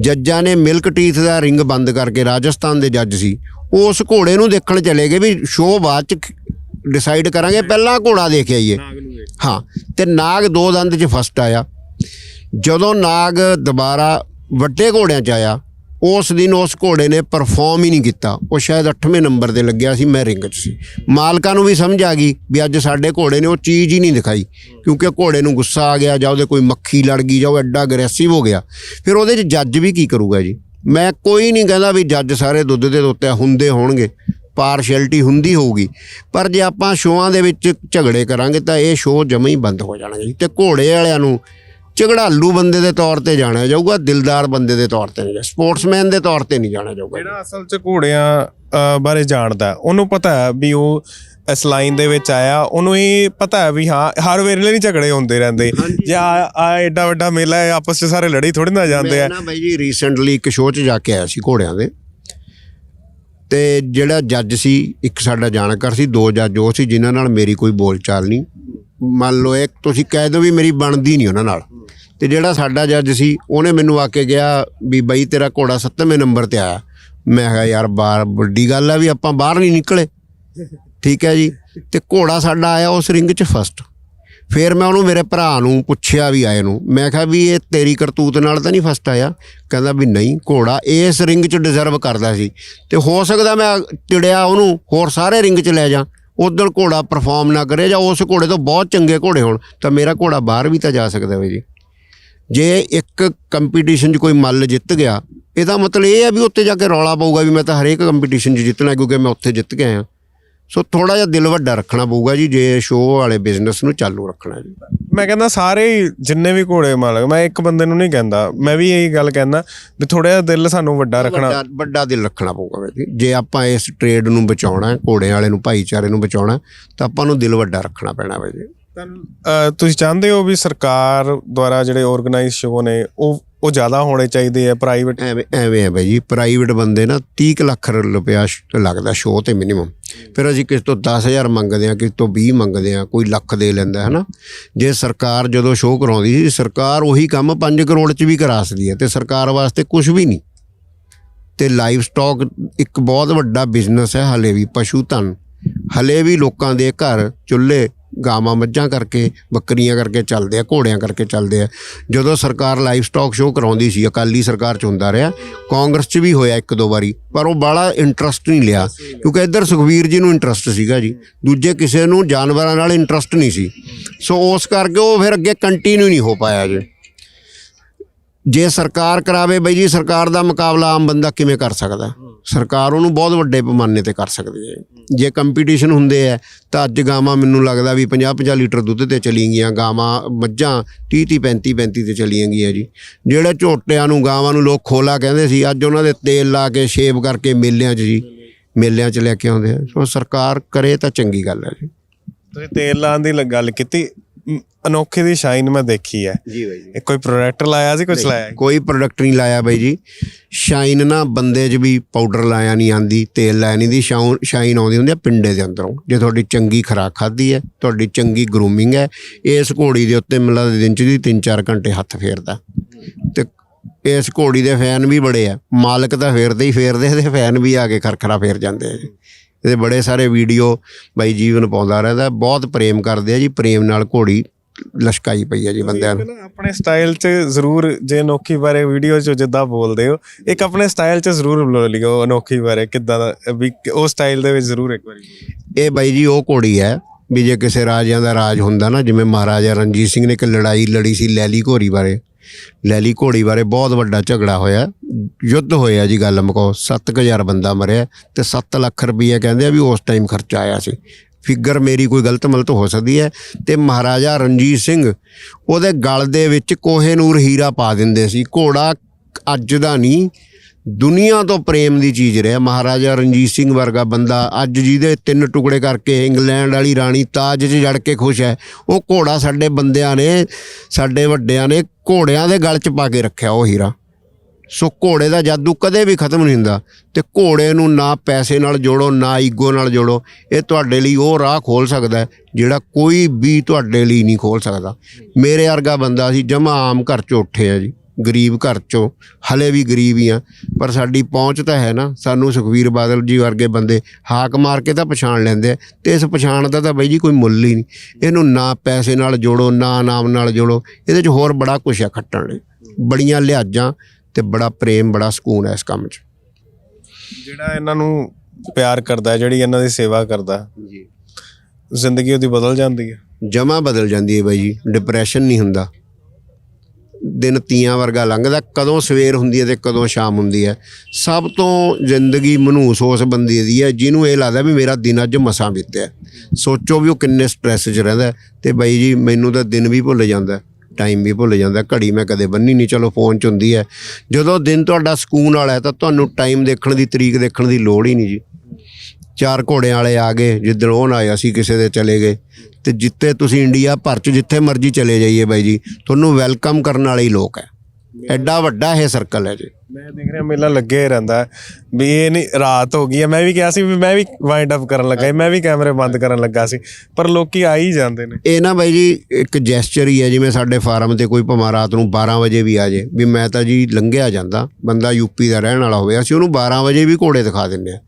ਜੱਜਾਂ ਨੇ ਮਿਲਕ ਟੀਥ ਦਾ ਰਿੰਗ ਬੰਦ ਕਰਕੇ ਰਾਜਸਥਾਨ ਦੇ ਜੱਜ ਸੀ। ਉਸ ਘੋੜੇ ਨੂੰ ਦੇਖਣ ਚਲੇ ਗਏ ਵੀ ਸ਼ੋਅ ਬਾਅਦ ਚ ਡਿਸਾਈਡ ਕਰਾਂਗੇ ਪਹਿਲਾਂ ਘੋੜਾ ਦੇਖ ਆਈਏ। ਹਾਂ ਤੇ ਨਾਗ ਦੋ ਦੰਦ 'ਚ ਫਸਟ ਆਇਆ। ਜਦੋਂ ਨਾਗ ਦੁਬਾਰਾ ਵੱਡੇ ਘੋੜਿਆਂ 'ਚ ਆਇਆ, ਉਸ ਦਿਨ ਉਸ ਘੋੜੇ ਨੇ ਪਰਫਾਰਮ ਹੀ ਨਹੀਂ ਕੀਤਾ। ਉਹ ਸ਼ਾਇਦ 8ਵੇਂ ਨੰਬਰ ਤੇ ਲੱਗਿਆ ਸੀ, ਮੈਂ ਰਿੰਗ 'ਚ ਸੀ। ਮਾਲਕਾਂ ਨੂੰ ਵੀ ਸਮਝ ਆ ਗਈ ਵੀ ਅੱਜ ਸਾਡੇ ਘੋੜੇ ਨੇ ਉਹ ਚੀਜ਼ ਹੀ ਨਹੀਂ ਦਿਖਾਈ, ਕਿਉਂਕਿ ਘੋੜੇ ਨੂੰ ਗੁੱਸਾ ਆ ਗਿਆ, ਜਾਂ ਉਹਦੇ ਕੋਈ ਮੱਖੀ ਲੜ ਗਈ, ਜਾਂ ਉਹ ਐਡਾ ਅਗਰੈਸਿਵ ਹੋ ਗਿਆ। ਫਿਰ ਉਹਦੇ 'ਚ ਜੱਜ ਵੀ ਕੀ ਕਰੂਗਾ ਜੀ? ਮੈਂ ਕੋਈ ਨਹੀਂ ਕਹਿੰਦਾ ਵੀ ਜੱਜ ਸਾਰੇ ਦੁੱਧ ਦੇ ਉੱਤੇ ਹੁੰਦੇ ਹੋਣਗੇ ਪਾਰਸ਼ੈਲਿਟੀ ਹੁੰਦੀ ਹੋਊਗੀ। ਪਰ ਜੇ ਆਪਾਂ ਸ਼ੋਆਂ ਦੇ ਵਿੱਚ ਝਗੜੇ ਕਰਾਂਗੇ ਤਾਂ ਇਹ ਸ਼ੋਅ ਜਮੇ ਹੀ ਬੰਦ ਹੋ ਜਾਣਗੇ ਜੀ। ਤੇ ਘੋੜੇ ਵਾਲਿਆਂ ਨੂੰ ਝਗੜਾਲੂ ਬੰਦੇ ਦੇ ਤੌਰ ਤੇ ਜਾਣਿਆ ਜਾਊਗਾ ਦਿਲਦਾਰ ਬੰਦੇ ਦੇ ਤੌਰ ਤੇ ਨਹੀਂ ਸਪੋਰਟਸਮੈਨ ਦੇ ਤੌਰ ਤੇ ਨਹੀਂ ਜਾਣਿਆ ਜਾਊਗਾ। ਜਿਹੜਾ ਅਸਲ 'ਚ ਘੋੜਿਆਂ ਬਾਰੇ ਜਾਣਦਾ ਉਹਨੂੰ ਪਤਾ ਹੈ ਵੀ ਉਹ ਇਸ ਲਾਈਨ ਦੇ ਵਿੱਚ ਆਇਆ ਉਹਨੂੰ ਇਹ ਪਤਾ ਹੈ ਵੀ ਹਾਂ ਹਰ ਵੇਲੇ ਨਹੀਂ ਝਗੜੇ ਹੁੰਦੇ ਰਹਿੰਦੇ। ਜੇ ਆ ਐਡਾ ਵੱਡਾ ਮੇਲਾ ਹੈ ਆਪਸ 'ਚ ਸਾਰੇ ਲੜੀ ਥੋੜੀ ਨਾ ਜਾਂਦੇ ਮੈਂ ਆ ਨਾ ਬਾਈ ਜੀ ਰੀਸੈਂਟਲੀ ਇੱਕ ਸ਼ੋਅ 'ਚ ਜਾ ਕੇ ਆਇਆ ਸੀ ਘੋੜਿਆਂ ਦੇ। ਤੇ ਜਿਹੜਾ ਜੱਜ ਸੀ ਇੱਕ ਸਾਡਾ ਜਾਣਕਾਰ ਸੀ ਦੋ ਜੱਜ ਉਹ ਸੀ ਜਿਨ੍ਹਾਂ ਨਾਲ ਮੇਰੀ ਕੋਈ ਬੋਲਚਾਲ ਨਹੀਂ। ਮੰਨ ਲਓ ਇੱਕ ਤੁਸੀਂ ਕਹਿ ਦਿਓ ਵੀ ਮੇਰੀ ਬਣਦੀ ਨਹੀਂ ਉਹਨਾਂ ਨਾਲ। ਤੇ ਜਿਹੜਾ ਸਾਡਾ ਜੱਜ ਸੀ, ਉਹਨੇ ਮੈਨੂੰ ਆ ਕੇ ਗਿਆ ਵੀ ਬਈ ਤੇਰਾ ਘੋੜਾ 7ਵੇਂ ਨੰਬਰ ਤੇ ਆਇਆ। ਮੈਂ ਕਿਹਾ ਯਾਰ ਬਾਹਰ ਵੱਡੀ ਗੱਲ ਆ ਵੀ ਆਪਾਂ ਬਾਹਰ ਨਹੀਂ ਨਿਕਲੇ। ਠੀਕ ਹੈ ਜੀ? ਤੇ ਘੋੜਾ ਸਾਡਾ ਆਇਆ ਉਸ ਰਿੰਗ 'ਚ ਫਸਟ ਫਿਰ ਮੈਂ ਉਹਨੂੰ ਮੇਰੇ ਭਰਾ ਨੂੰ ਪੁੱਛਿਆ ਵੀ ਆਏ ਨੂੰ। ਮੈਂ ਕਿਹਾ ਵੀ ਇਹ ਤੇਰੀ ਕਰਤੂਤ ਨਾਲ ਤਾਂ ਨਹੀਂ ਫਸਟ ਆਇਆ। ਕਹਿੰਦਾ ਵੀ ਨਹੀਂ, ਘੋੜਾ ਇਸ ਰਿੰਗ 'ਚ ਡਿਜ਼ਰਵ ਕਰਦਾ ਸੀ। ਤੇ ਹੋ ਸਕਦਾ ਮੈਂ ਚਿੜਿਆ ਉਹਨੂੰ, ਹੋਰ ਸਾਰੇ ਰਿੰਗ 'ਚ ਲੈ ਜਾ। ਉਦੋਂ ਘੋੜਾ ਪਰਫਾਰਮ ਨਾ ਕਰੇ ਜਾਂ ਉਸ ਘੋੜੇ ਤੋਂ ਬਹੁਤ ਚੰਗੇ ਘੋੜੇ ਹੋਣ, ਤਾਂ ਮੇਰਾ ਘੋੜਾ ਬਾਹਰ ਵੀ ਤਾਂ ਜਾ ਸਕਦਾ ਵੇ ਜੀ। ਜੇ ਇੱਕ ਕੰਪੀਟੀਸ਼ਨ 'ਚ ਕੋਈ ਮੱਲ ਜਿੱਤ ਗਿਆ, ਇਹਦਾ ਮਤਲਬ ਇਹ ਹੈ ਵੀ ਉੱਤੇ ਜਾ ਕੇ ਰੌਲਾ ਪਊਗਾ ਵੀ ਮੈਂ ਤਾਂ ਹਰੇਕ ਕੰਪੀਟੀਸ਼ਨ 'ਚ ਜਿੱਤਣਾ, ਕਿਉਂਕਿ ਮੈਂ ਉੱਥੇ ਜਿੱਤ ਕੇ ਆਇਆ। ਸੋ ਥੋੜਾ ਜਿਹਾ ਦਿਲ ਵੱਡਾ ਰੱਖਣਾ ਪਊਗਾ ਜੀ ਜੇ ਸ਼ੋਅ ਵਾਲੇ ਬਿਜ਼ਨਸ ਨੂੰ ਚਾਲੂ ਰੱਖਣਾ ਜੀ। ਮੈਂ ਕਹਿੰਦਾ ਸਾਰੇ ਹੀ ਜਿੰਨੇ ਵੀ ਘੋੜੇ ਮਾਲਕ ਮੈਂ ਇੱਕ ਬੰਦੇ ਨੂੰ ਨਹੀਂ ਕਹਿੰਦਾ ਮੈਂ ਵੀ ਇਹੀ ਗੱਲ ਕਹਿੰਦਾ ਵੀ ਥੋੜਾ ਜਿਹਾ ਦਿਲ ਸਾਨੂੰ ਵੱਡਾ ਰੱਖਣਾ। ਵੱਡਾ ਵੱਡਾ ਦਿਲ ਰੱਖਣਾ ਪਊਗਾ ਵੀਰ ਜੀ ਜੇ ਆਪਾਂ ਇਸ ਟ੍ਰੇਡ ਨੂੰ ਬਚਾਉਣਾ ਹੈ ਘੋੜੇ ਵਾਲੇ ਨੂੰ ਭਾਈਚਾਰੇ ਨੂੰ ਬਚਾਉਣਾ ਤਾਂ ਆਪਾਂ ਨੂੰ ਦਿਲ ਵੱਡਾ ਰੱਖਣਾ ਪੈਣਾ ਵੇ ਜੀ। ਤੁਸੀਂ ਚਾਹੁੰਦੇ ਹੋ ਵੀ ਸਰਕਾਰ ਦੁਆਰਾ ਜਿਹੜੇ ਆਰਗੇਨਾਈਜ਼ ਸ਼ੋਅ ਨੇ ਉਹ ਉਹ ਜ਼ਿਆਦਾ ਹੋਣੇ ਚਾਹੀਦੇ ਆ ਪ੍ਰਾਈਵੇਟ ਐਵੇਂ ਐਵੇਂ ਹੈ ਬਾਈ ਜੀ ਪ੍ਰਾਈਵੇਟ ਬੰਦੇ ਨਾ 30 ਕੁ ਲੱਖ ਰੁਪਇਆ ਸ਼- ਲੱਗਦਾ ਸ਼ੋਅ ਤੇ ਮਿਨੀਮਮ ਫਿਰ ਅਸੀਂ ਕਿਸ ਤੋਂ 10000 ਮੰਗਦੇ ਆ ਕਿਸ ਤੋਂ 20 ਮੰਗਦੇ ਆ ਕੋਈ ਲੱਖ ਦੇ ਲੈਂਦਾ ਹੈ ਨਾ ਜੇ ਸਰਕਾਰ ਜਦੋਂ ਸ਼ੋਅ ਕਰਾਉਂਦੀ ਸੀ, ਸਰਕਾਰ ਉਹੀ ਕੰਮ 5 ਕਰੋੜ ਚ ਵੀ ਕਰਾ ਸਕਦੀ ਹੈ ਤੇ ਸਰਕਾਰ ਵਾਸਤੇ ਕੁਝ ਵੀ ਨਹੀਂ। ਤੇ ਲਾਈਵ ਸਟਾਕ ਇੱਕ ਬਹੁਤ ਵੱਡਾ ਬਿਜ਼ਨਸ ਹੈ, ਹਲੇ ਵੀ ਪਸ਼ੂ ਧਨ। ਹਲੇ ਵੀ ਲੋਕਾਂ ਦੇ ਘਰ ਚੁੱਲ੍ਹੇ ਗਾਵਾਂ ਮੱਝਾਂ ਕਰਕੇ, ਬੱਕਰੀਆਂ ਕਰਕੇ ਚੱਲਦੇ ਆ, ਘੋੜਿਆਂ ਕਰਕੇ ਚੱਲਦੇ ਆ। ਜਦੋਂ ਸਰਕਾਰ ਲਾਈਵ ਸਟਾਕ ਸ਼ੋਅ ਕਰਾਉਂਦੀ ਸੀ, ਅਕਾਲੀ ਸਰਕਾਰ ਚ ਹੁੰਦਾ ਰਿਹਾ, ਕਾਂਗਰਸ ਚ ਵੀ ਹੋਇਆ ਇੱਕ ਦੋ ਵਾਰੀ, ਪਰ ਉਹ ਬਾਹਲਾ ਇੰਟਰਸਟ ਨਹੀਂ ਲਿਆ, ਕਿਉਂਕਿ ਇੱਧਰ ਸੁਖਵੀਰ ਜੀ ਨੂੰ ਇੰਟਰਸਟ ਸੀਗਾ ਜੀ, ਦੂਜੇ ਕਿਸੇ ਨੂੰ ਜਾਨਵਰਾਂ ਨਾਲ ਇੰਟਰਸਟ ਨਹੀਂ ਸੀ। ਸੋ ਉਸ ਕਰਕੇ ਉਹ ਫਿਰ ਅੱਗੇ ਕੰਟੀਨਿਊ ਨਹੀਂ ਹੋ ਪਾਇਆ ਜੀ। ਜੇ ਸਰਕਾਰ ਕਰਾਵੇ ਬਈ ਜੀ, ਸਰਕਾਰ ਦਾ ਮੁਕਾਬਲਾ ਆਮ ਬੰਦਾ ਕਿਵੇਂ ਕਰ ਸਕਦਾ? ਸਰਕਾਰ ਉਹਨੂੰ ਬਹੁਤ ਵੱਡੇ ਪੈਮਾਨੇ ਤੇ ਕਰ ਸਕਦੀ ਹੈ। ਜੇ ਕੰਪੀਟੀਸ਼ਨ ਹੁੰਦੇ ਆ, ਤਾਂ ਅੱਜ ਗਾਵਾਂ ਮੈਨੂੰ ਲੱਗਦਾ ਵੀ 50-50 ਲੀਟਰ ਦੁੱਧ ਤੇ ਚਲੀ ਗਈਆਂ ਗਾਵਾਂ, ਮੱਝਾਂ 30-30 35-35 ਤੇ ਚਲੀਆਂ ਗਈਆਂ ਜੀ। ਜਿਹੜੇ ਝੋਟਿਆਂ ਨੂੰ ਗਾਵਾਂ ਨੂੰ ਲੋਕ ਖੋਲਾ ਕਹਿੰਦੇ ਸੀ, ਅੱਜ ਉਹਨਾਂ ਦੇ ਤੇਲ ਲਾ ਕੇ ਸ਼ੇਵ ਕਰਕੇ ਮੇਲਿਆਂ 'ਚ ਜੀ, ਮੇਲਿਆਂ 'ਚ ਲੈ ਕੇ ਆਉਂਦੇ ਆ। ਸੋ ਸਰਕਾਰ ਕਰੇ ਤਾਂ ਚੰਗੀ ਗੱਲ ਹੈ ਜੀ। ਤੁਸੀਂ ਤੇਲ ਲਾਉਣ ਦੀ ਗੱਲ ਕੀਤੀ ਅਨੋਖੀ ਦੀ ਸ਼ਾਈਨ ਮੈਂ ਦੇਖੀ ਹੈ। ਜੀ ਬਾਈ ਜੀ। ਕੋਈ ਪ੍ਰੋਡਕਟ ਲਾਇਆ ਸੀ ਕੁਝ ਲਾਇਆ ਕੋਈ ਪ੍ਰੋਡਕਟ ਨਹੀਂ ਲਾਇਆ ਬਾਈ ਜੀ। ਸ਼ਾਈਨ ਨਾ ਬੰਦੇ 'ਚ ਵੀ ਪਾਊਡਰ ਲਾਇਆ ਨਹੀਂ ਆਂਦੀ ਤੇਲ ਲਾਇਆ ਨਹੀਂ ਦੀ ਸ਼ਾਈਨ ਆਉਂਦੀ ਹੁੰਦੀ ਆ ਪਿੰਡੇ ਦੇ ਅੰਦਰੋਂ। ਜੇ ਤੁਹਾਡੀ ਚੰਗੀ ਖੁਰਾਕ ਖਾਧੀ ਹੈ ਤੁਹਾਡੀ ਚੰਗੀ ਗਰੂਮਿੰਗ ਹੈ ਇਸ ਘੋੜੀ ਦੇ ਉੱਤੇ ਮਿਲਾ ਦੇ ਦਿਨ 'ਚ ਦੀ 3-4 ਘੰਟੇ ਹੱਥ ਫੇਰਦਾ। ਤੇ ਇਸ ਘੋੜੀ ਦੇ ਫੈਨ ਵੀ ਬੜੇ ਆ ਮਾਲਕ ਤਾਂ ਫੇਰਦੇ ਹੀ ਫੇਰਦੇ ਤੇ ਫੈਨ ਵੀ ਆ ਕੇ ਖਰਖਰਾ ਫੇਰ ਜਾਂਦੇ ਆ ਇਹਦੇ ਬੜੇ ਸਾਰੇ ਵੀਡੀਓ ਬਾਈ ਜੀਵਨ ਪਾਉਂਦਾ ਰਹਿੰਦਾ ਬਹੁਤ ਪ੍ਰੇਮ ਕਰਦੇ ਆ ਜੀ ਪ੍ਰੇਮ ਨਾਲ ਘੋੜੀ ਲਸ਼ਕਾਈ ਪਈ ਆ ਜੀ ਬੰਦਿਆਂ ਨੂੰ। ਨਾ ਆਪਣੇ ਸਟਾਈਲ 'ਚ ਜ਼ਰੂਰ ਜੇ ਅਨੋਖੀ ਬਾਰੇ ਵੀਡੀਓ 'ਚ ਜਿੱਦਾਂ ਬੋਲਦੇ ਹੋ ਇੱਕ ਆਪਣੇ ਸਟਾਈਲ 'ਚ ਜ਼ਰੂਰ ਬੋਲਿਓ ਅਨੋਖੀ ਬਾਰੇ ਕਿੱਦਾਂ ਦਾ ਵੀ ਉਹ ਸਟਾਈਲ ਦੇ ਵਿੱਚ ਜ਼ਰੂਰ ਇੱਕ ਵਾਰੀ ਇਹ ਬਾਈ ਜੀ ਉਹ ਘੋੜੀ ਹੈ ਵੀ ਜੇ ਕਿਸੇ ਰਾਜਿਆਂ ਦਾ ਰਾਜ ਹੁੰਦਾ ਨਾ ਜਿਵੇਂ ਮਹਾਰਾਜਾ ਰਣਜੀਤ ਸਿੰਘ ਨੇ ਇੱਕ ਲੜਾਈ ਲੜੀ ਸੀ ਲੈਲੀ ਘੋੜੀ ਬਾਰੇ ਲੈਲੀ ਘੋੜੀ ਬਾਰੇ ਬਹੁਤ ਵੱਡਾ ਝਗੜਾ ਹੋਇਆ। ਯੁੱਧ ਹੋਇਆ ਜੀ ਗੱਲ ਮੁਕਾਓ 7000 ਬੰਦਾ ਮਰਿਆ ਤੇ 7 ਲੱਖ ਰੁਪਈਆ ਕਹਿੰਦੇ ਆ ਵੀ ਉਸ ਟਾਈਮ ਖਰਚਾ ਆਇਆ ਸੀ। ਫਿਗਰ ਮੇਰੀ ਕੋਈ ਗਲਤ ਮਲਤ ਹੋ ਸਕਦੀ ਹੈ ਤੇ ਮਹਾਰਾਜਾ ਰਣਜੀਤ ਸਿੰਘ ਉਹਦੇ ਗਲ ਦੇ ਵਿੱਚ ਕੋਹੇਨੂਰ ਹੀਰਾ ਪਾ ਦਿੰਦੇ ਸੀ। ਘੋੜਾ ਅੱਜ ਦਾ ਨਹੀਂ ਦੁਨੀਆ ਤੋਂ ਪ੍ਰੇਮ ਦੀ ਚੀਜ਼ ਰਿਹਾ। ਮਹਾਰਾਜਾ ਰਣਜੀਤ ਸਿੰਘ ਵਰਗਾ ਬੰਦਾ ਅੱਜ ਜਿਹਦੇ ਤਿੰਨ ਟੁਕੜੇ ਕਰਕੇ ਇੰਗਲੈਂਡ ਵਾਲੀ ਰਾਣੀ ਤਾਜ 'ਚ ਜੜ ਕੇ ਖੁਸ਼ ਹੈ, ਉਹ ਘੋੜਾ ਸਾਡੇ ਬੰਦਿਆਂ ਨੇ, ਸਾਡੇ ਵੱਡਿਆਂ ਨੇ ਘੋੜਿਆਂ ਦੇ ਗਲ 'ਚ ਪਾ ਕੇ ਰੱਖਿਆ ਉਹ ਹੀਰਾ। ਸੋ ਘੋੜੇ ਦਾ ਜਾਦੂ ਕਦੇ ਵੀ ਖਤਮ ਨਹੀਂ ਹੁੰਦਾ ਤੇ ਘੋੜੇ ਨੂੰ ਨਾ ਪੈਸੇ ਨਾਲ ਜੋੜੋ, ਨਾ ਈਗੋ ਨਾਲ ਜੋੜੋ, ਇਹ ਤੁਹਾਡੇ ਲਈ ਉਹ ਰਾਹ ਖੋਲ ਸਕਦਾ ਹੈ ਜਿਹੜਾ ਕੋਈ ਵੀ ਤੁਹਾਡੇ ਲਈ ਨਹੀਂ ਖੋਲ ਸਕਦਾ। ਮੇਰੇ ਵਰਗਾ ਬੰਦਾ ਸੀ, ਜਮਾ ਆਮ ਘਰ ਚੋਂ ਉੱਠੇ ਆ ਜੀ। ਗਰੀਬ ਘਰ ਚੋਂ ਹਲੇ ਵੀ ਗਰੀਬ ਹੀ ਆ ਪਰ ਸਾਡੀ ਪਹੁੰਚ ਤਾਂ ਹੈ ਨਾ। ਸਾਨੂੰ ਸੁਖਵੀਰ ਬਾਦਲ ਜੀ ਵਰਗੇ ਬੰਦੇ ਹਾਕ ਮਾਰ ਕੇ ਤਾਂ ਪਛਾਣ ਲੈਂਦੇ ਆ ਤੇ ਇਸ ਪਛਾਣ ਦਾ ਤਾਂ ਬਾਈ ਜੀ ਕੋਈ ਮੁੱਲ ਹੀ ਨਹੀਂ। ਇਹਨੂੰ ਨਾ ਪੈਸੇ ਨਾਲ ਜੋੜੋ ਨਾ ਨਾਮ ਨਾਲ ਜੋੜੋ ਇਹਦੇ 'ਚ ਹੋਰ ਬੜਾ ਕੁਛ ਆ ਖੱਟਣ ਲਈ। ਬੜੀਆਂ ਲਿਹਾਜ਼ਾਂ ਤੇ ਬੜਾ ਪ੍ਰੇਮ ਬੜਾ ਸਕੂਨ ਹੈ ਇਸ ਕੰਮ 'ਚ। ਜਿਹੜਾ ਇਹਨਾਂ ਨੂੰ ਪਿਆਰ ਕਰਦਾ ਹੈ, ਜਿਹੜੀ ਇਹਨਾਂ ਦੀ ਸੇਵਾ ਕਰਦਾ ਜੀ। ਜ਼ਿੰਦਗੀ ਉਹਦੀ ਬਦਲ ਜਾਂਦੀ ਹੈ। ਜਮਾ ਬਦਲ ਜਾਂਦੀ ਹੈ ਬਾਈ ਜੀ ਡਿਪਰੈਸ਼ਨ ਨਹੀਂ ਹੁੰਦਾ। ਦਿਨ ਤੀਆਂ ਵਰਗਾ ਲੰਘਦਾ, ਕਦੋਂ ਸਵੇਰ ਹੁੰਦੀ ਹੈ ਤੇ ਕਦੋਂ ਸ਼ਾਮ ਹੁੰਦੀ ਹੈ। ਸਭ ਤੋਂ ਜ਼ਿੰਦਗੀ ਮਨੂਸ ਉਸ ਬੰਦੇ ਦੀ ਹੈ, ਜਿਹਨੂੰ ਇਹ ਲੱਗਦਾ ਵੀ ਮੇਰਾ ਦਿਨ ਅੱਜ ਮਸਾਂ ਬੀਤਿਆ ਸੋਚੋ ਵੀ ਉਹ ਕਿੰਨੇ ਸਟ੍ਰੈਸ 'ਚ ਰਹਿੰਦਾ ਹੈ। ਤੇ ਬਾਈ ਜੀ, ਮੈਨੂੰ ਤਾਂ ਦਿਨ ਵੀ ਭੁੱਲ ਜਾਂਦਾ ਟਾਈਮ ਵੀ ਭੁੱਲ ਜਾਂਦਾ ਘੜੀ ਮੈਂ ਕਦੇ ਬੰਨੀ ਨਹੀਂ, ਚਲੋ ਫੋਨ 'ਚ ਹੁੰਦੀ ਹੈ। ਜਦੋਂ ਦਿਨ ਤੁਹਾਡਾ ਸਕੂਨ ਵਾਲਾ ਹੈ ਤਾਂ ਤੁਹਾਨੂੰ ਟਾਈਮ ਦੇਖਣ ਦੀ, ਤਰੀਕ ਦੇਖਣ ਦੀ ਲੋੜ ਹੀ ਨਹੀਂ ਜੀ। ਚਾਰ ਘੋੜਿਆਂ ਵਾਲੇ ਆ ਗਏ, ਜਿੱਦਣ ਉਹ ਨਾ ਆਏ ਅਸੀਂ ਕਿਸੇ ਦੇ ਚਲੇ ਗਏ। ਤੇ ਜਿੱਤੇ ਤੁਸੀਂ ਇੰਡੀਆ ਭਰ ਚ ਜਿੱਥੇ ਮਰਜ਼ੀ ਚਲੇ ਜਾਈਏ ਬਾਈ ਜੀ ਤੁਹਾਨੂੰ ਵੈਲਕਮ ਕਰਨ ਵਾਲੇ ਹੀ ਲੋਕ ਹੈ। ਐਡਾ ਵੱਡਾ ਇਹ ਸਰਕਲ ਹੈ ਜੀ। ਮੈਂ ਦੇਖ ਰਿਹਾ ਮੇਲਾ ਲੱਗਿਆ ਹੀ ਰਹਿੰਦਾ। ਵੀ ਇਹ ਨਹੀਂ ਰਾਤ ਹੋ ਗਈ ਹੈ। ਮੈਂ ਵੀ ਕਿਹਾ ਸੀ ਵੀ ਮੈਂ ਵੀ ਵਾਈਂਡ ਅਪ ਕਰਨ ਲੱਗਾ ਮੈਂ ਵੀ ਕੈਮਰੇ ਬੰਦ ਕਰਨ ਲੱਗਾ ਸੀ ਪਰ ਲੋਕੀ ਆ ਹੀ ਜਾਂਦੇ ਨੇ। ਇਹ ਨਾ ਬਾਈ ਜੀ ਇੱਕ ਜੈਸਚਰ ਹੀ ਹੈ ਜਿਵੇਂ ਸਾਡੇ ਫਾਰਮ ਤੇ ਕੋਈ ਭਾਵੇਂ ਰਾਤ ਨੂੰ 12 ਵਜੇ ਵੀ ਆ ਜੇ ਵੀ ਮੈਂ ਤਾਂ ਜੀ ਲੰਘਿਆ ਜਾਂਦਾ ਬੰਦਾ ਯੂਪੀ ਦਾ ਰਹਿਣ ਵਾਲਾ ਹੋਵੇ ਅਸੀਂ ਉਹਨੂੰ 12 ਵਜੇ ਵੀ ਘੋੜੇ ਦਿਖਾ ਦਿੰਦੇ ਆ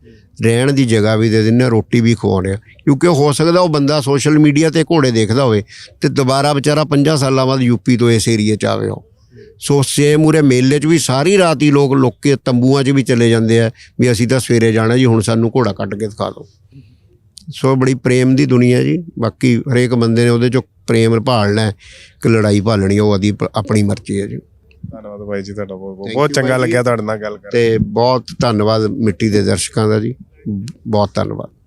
ਰਹਿਣ ਦੀ ਜਗ੍ਹਾ ਵੀ ਦੇ ਆ ਰੋਟੀ ਵੀ ਖਵਾਉਂਦੇ ਆ। ਕਿਉਂਕਿ ਹੋ ਸਕਦਾ ਉਹ ਬੰਦਾ ਸੋਸ਼ਲ ਮੀਡੀਆ ਤੇ ਘੋੜੇ ਦੇਖਦਾ ਹੋਵੇ ਤੇ ਦੁਬਾਰਾ ਵਿਚਾਰਾ 50 ਸਾਲਾਂ ਬਾਅਦ ਯੂਪੀ ਤੋਂ ਇਸ ਏਰੀਏ 'ਚ ਆਵੇ ਉਹ। ਸੋ ਸੇਮ ਉਰੇ ਮੇਲੇ 'ਚ ਵੀ ਸਾਰੀ ਰਾਤ ਹੀ ਲੋਕ ਲੋਕੇ ਤੰਬੂਆਂ 'ਚ ਵੀ ਚਲੇ ਜਾਂਦੇ ਆ ਵੀ ਅਸੀਂ ਤਾਂ ਸਵੇਰੇ ਜਾਣਾ ਜੀ ਹੁਣ ਸਾਨੂੰ ਘੋੜਾ ਕੱਢ ਕੇ ਦਿਖਾ ਦਿਓ। ਸੋ ਬੜੀ ਪ੍ਰੇਮ ਦੀ ਦੁਨੀਆ ਜੀ। ਬਾਕੀ ਹਰੇਕ ਬੰਦੇ ਨੇ ਉਹਦੇ ਚੋਂ ਪ੍ਰੇਮ ਭਾਲਣਾ ਕਿ ਲੜਾਈ ਭਾਲਣੀ ਉਹ ਪ- ਆਪਣੀ ਮਰਜ਼ੀ ਹੈ ਜੀ। ਧੰਨਵਾਦ ਬਾਈ ਜੀ ਤੁਹਾਡਾ ਬਹੁਤ ਬਹੁਤ ਚੰਗਾ। ਲੱਗਿਆ ਤੁਹਾਡੇ ਨਾਲ ਗੱਲ ਕਰਕੇ। ਤੇ ਬਹੁਤ ਧੰਨਵਾਦ ਮਿੱਟੀ ਦੇ ਦਰਸ਼ਕਾਂ ਦਾ ਜੀ। ਬਹੁਤ ਧੰਨਵਾਦ।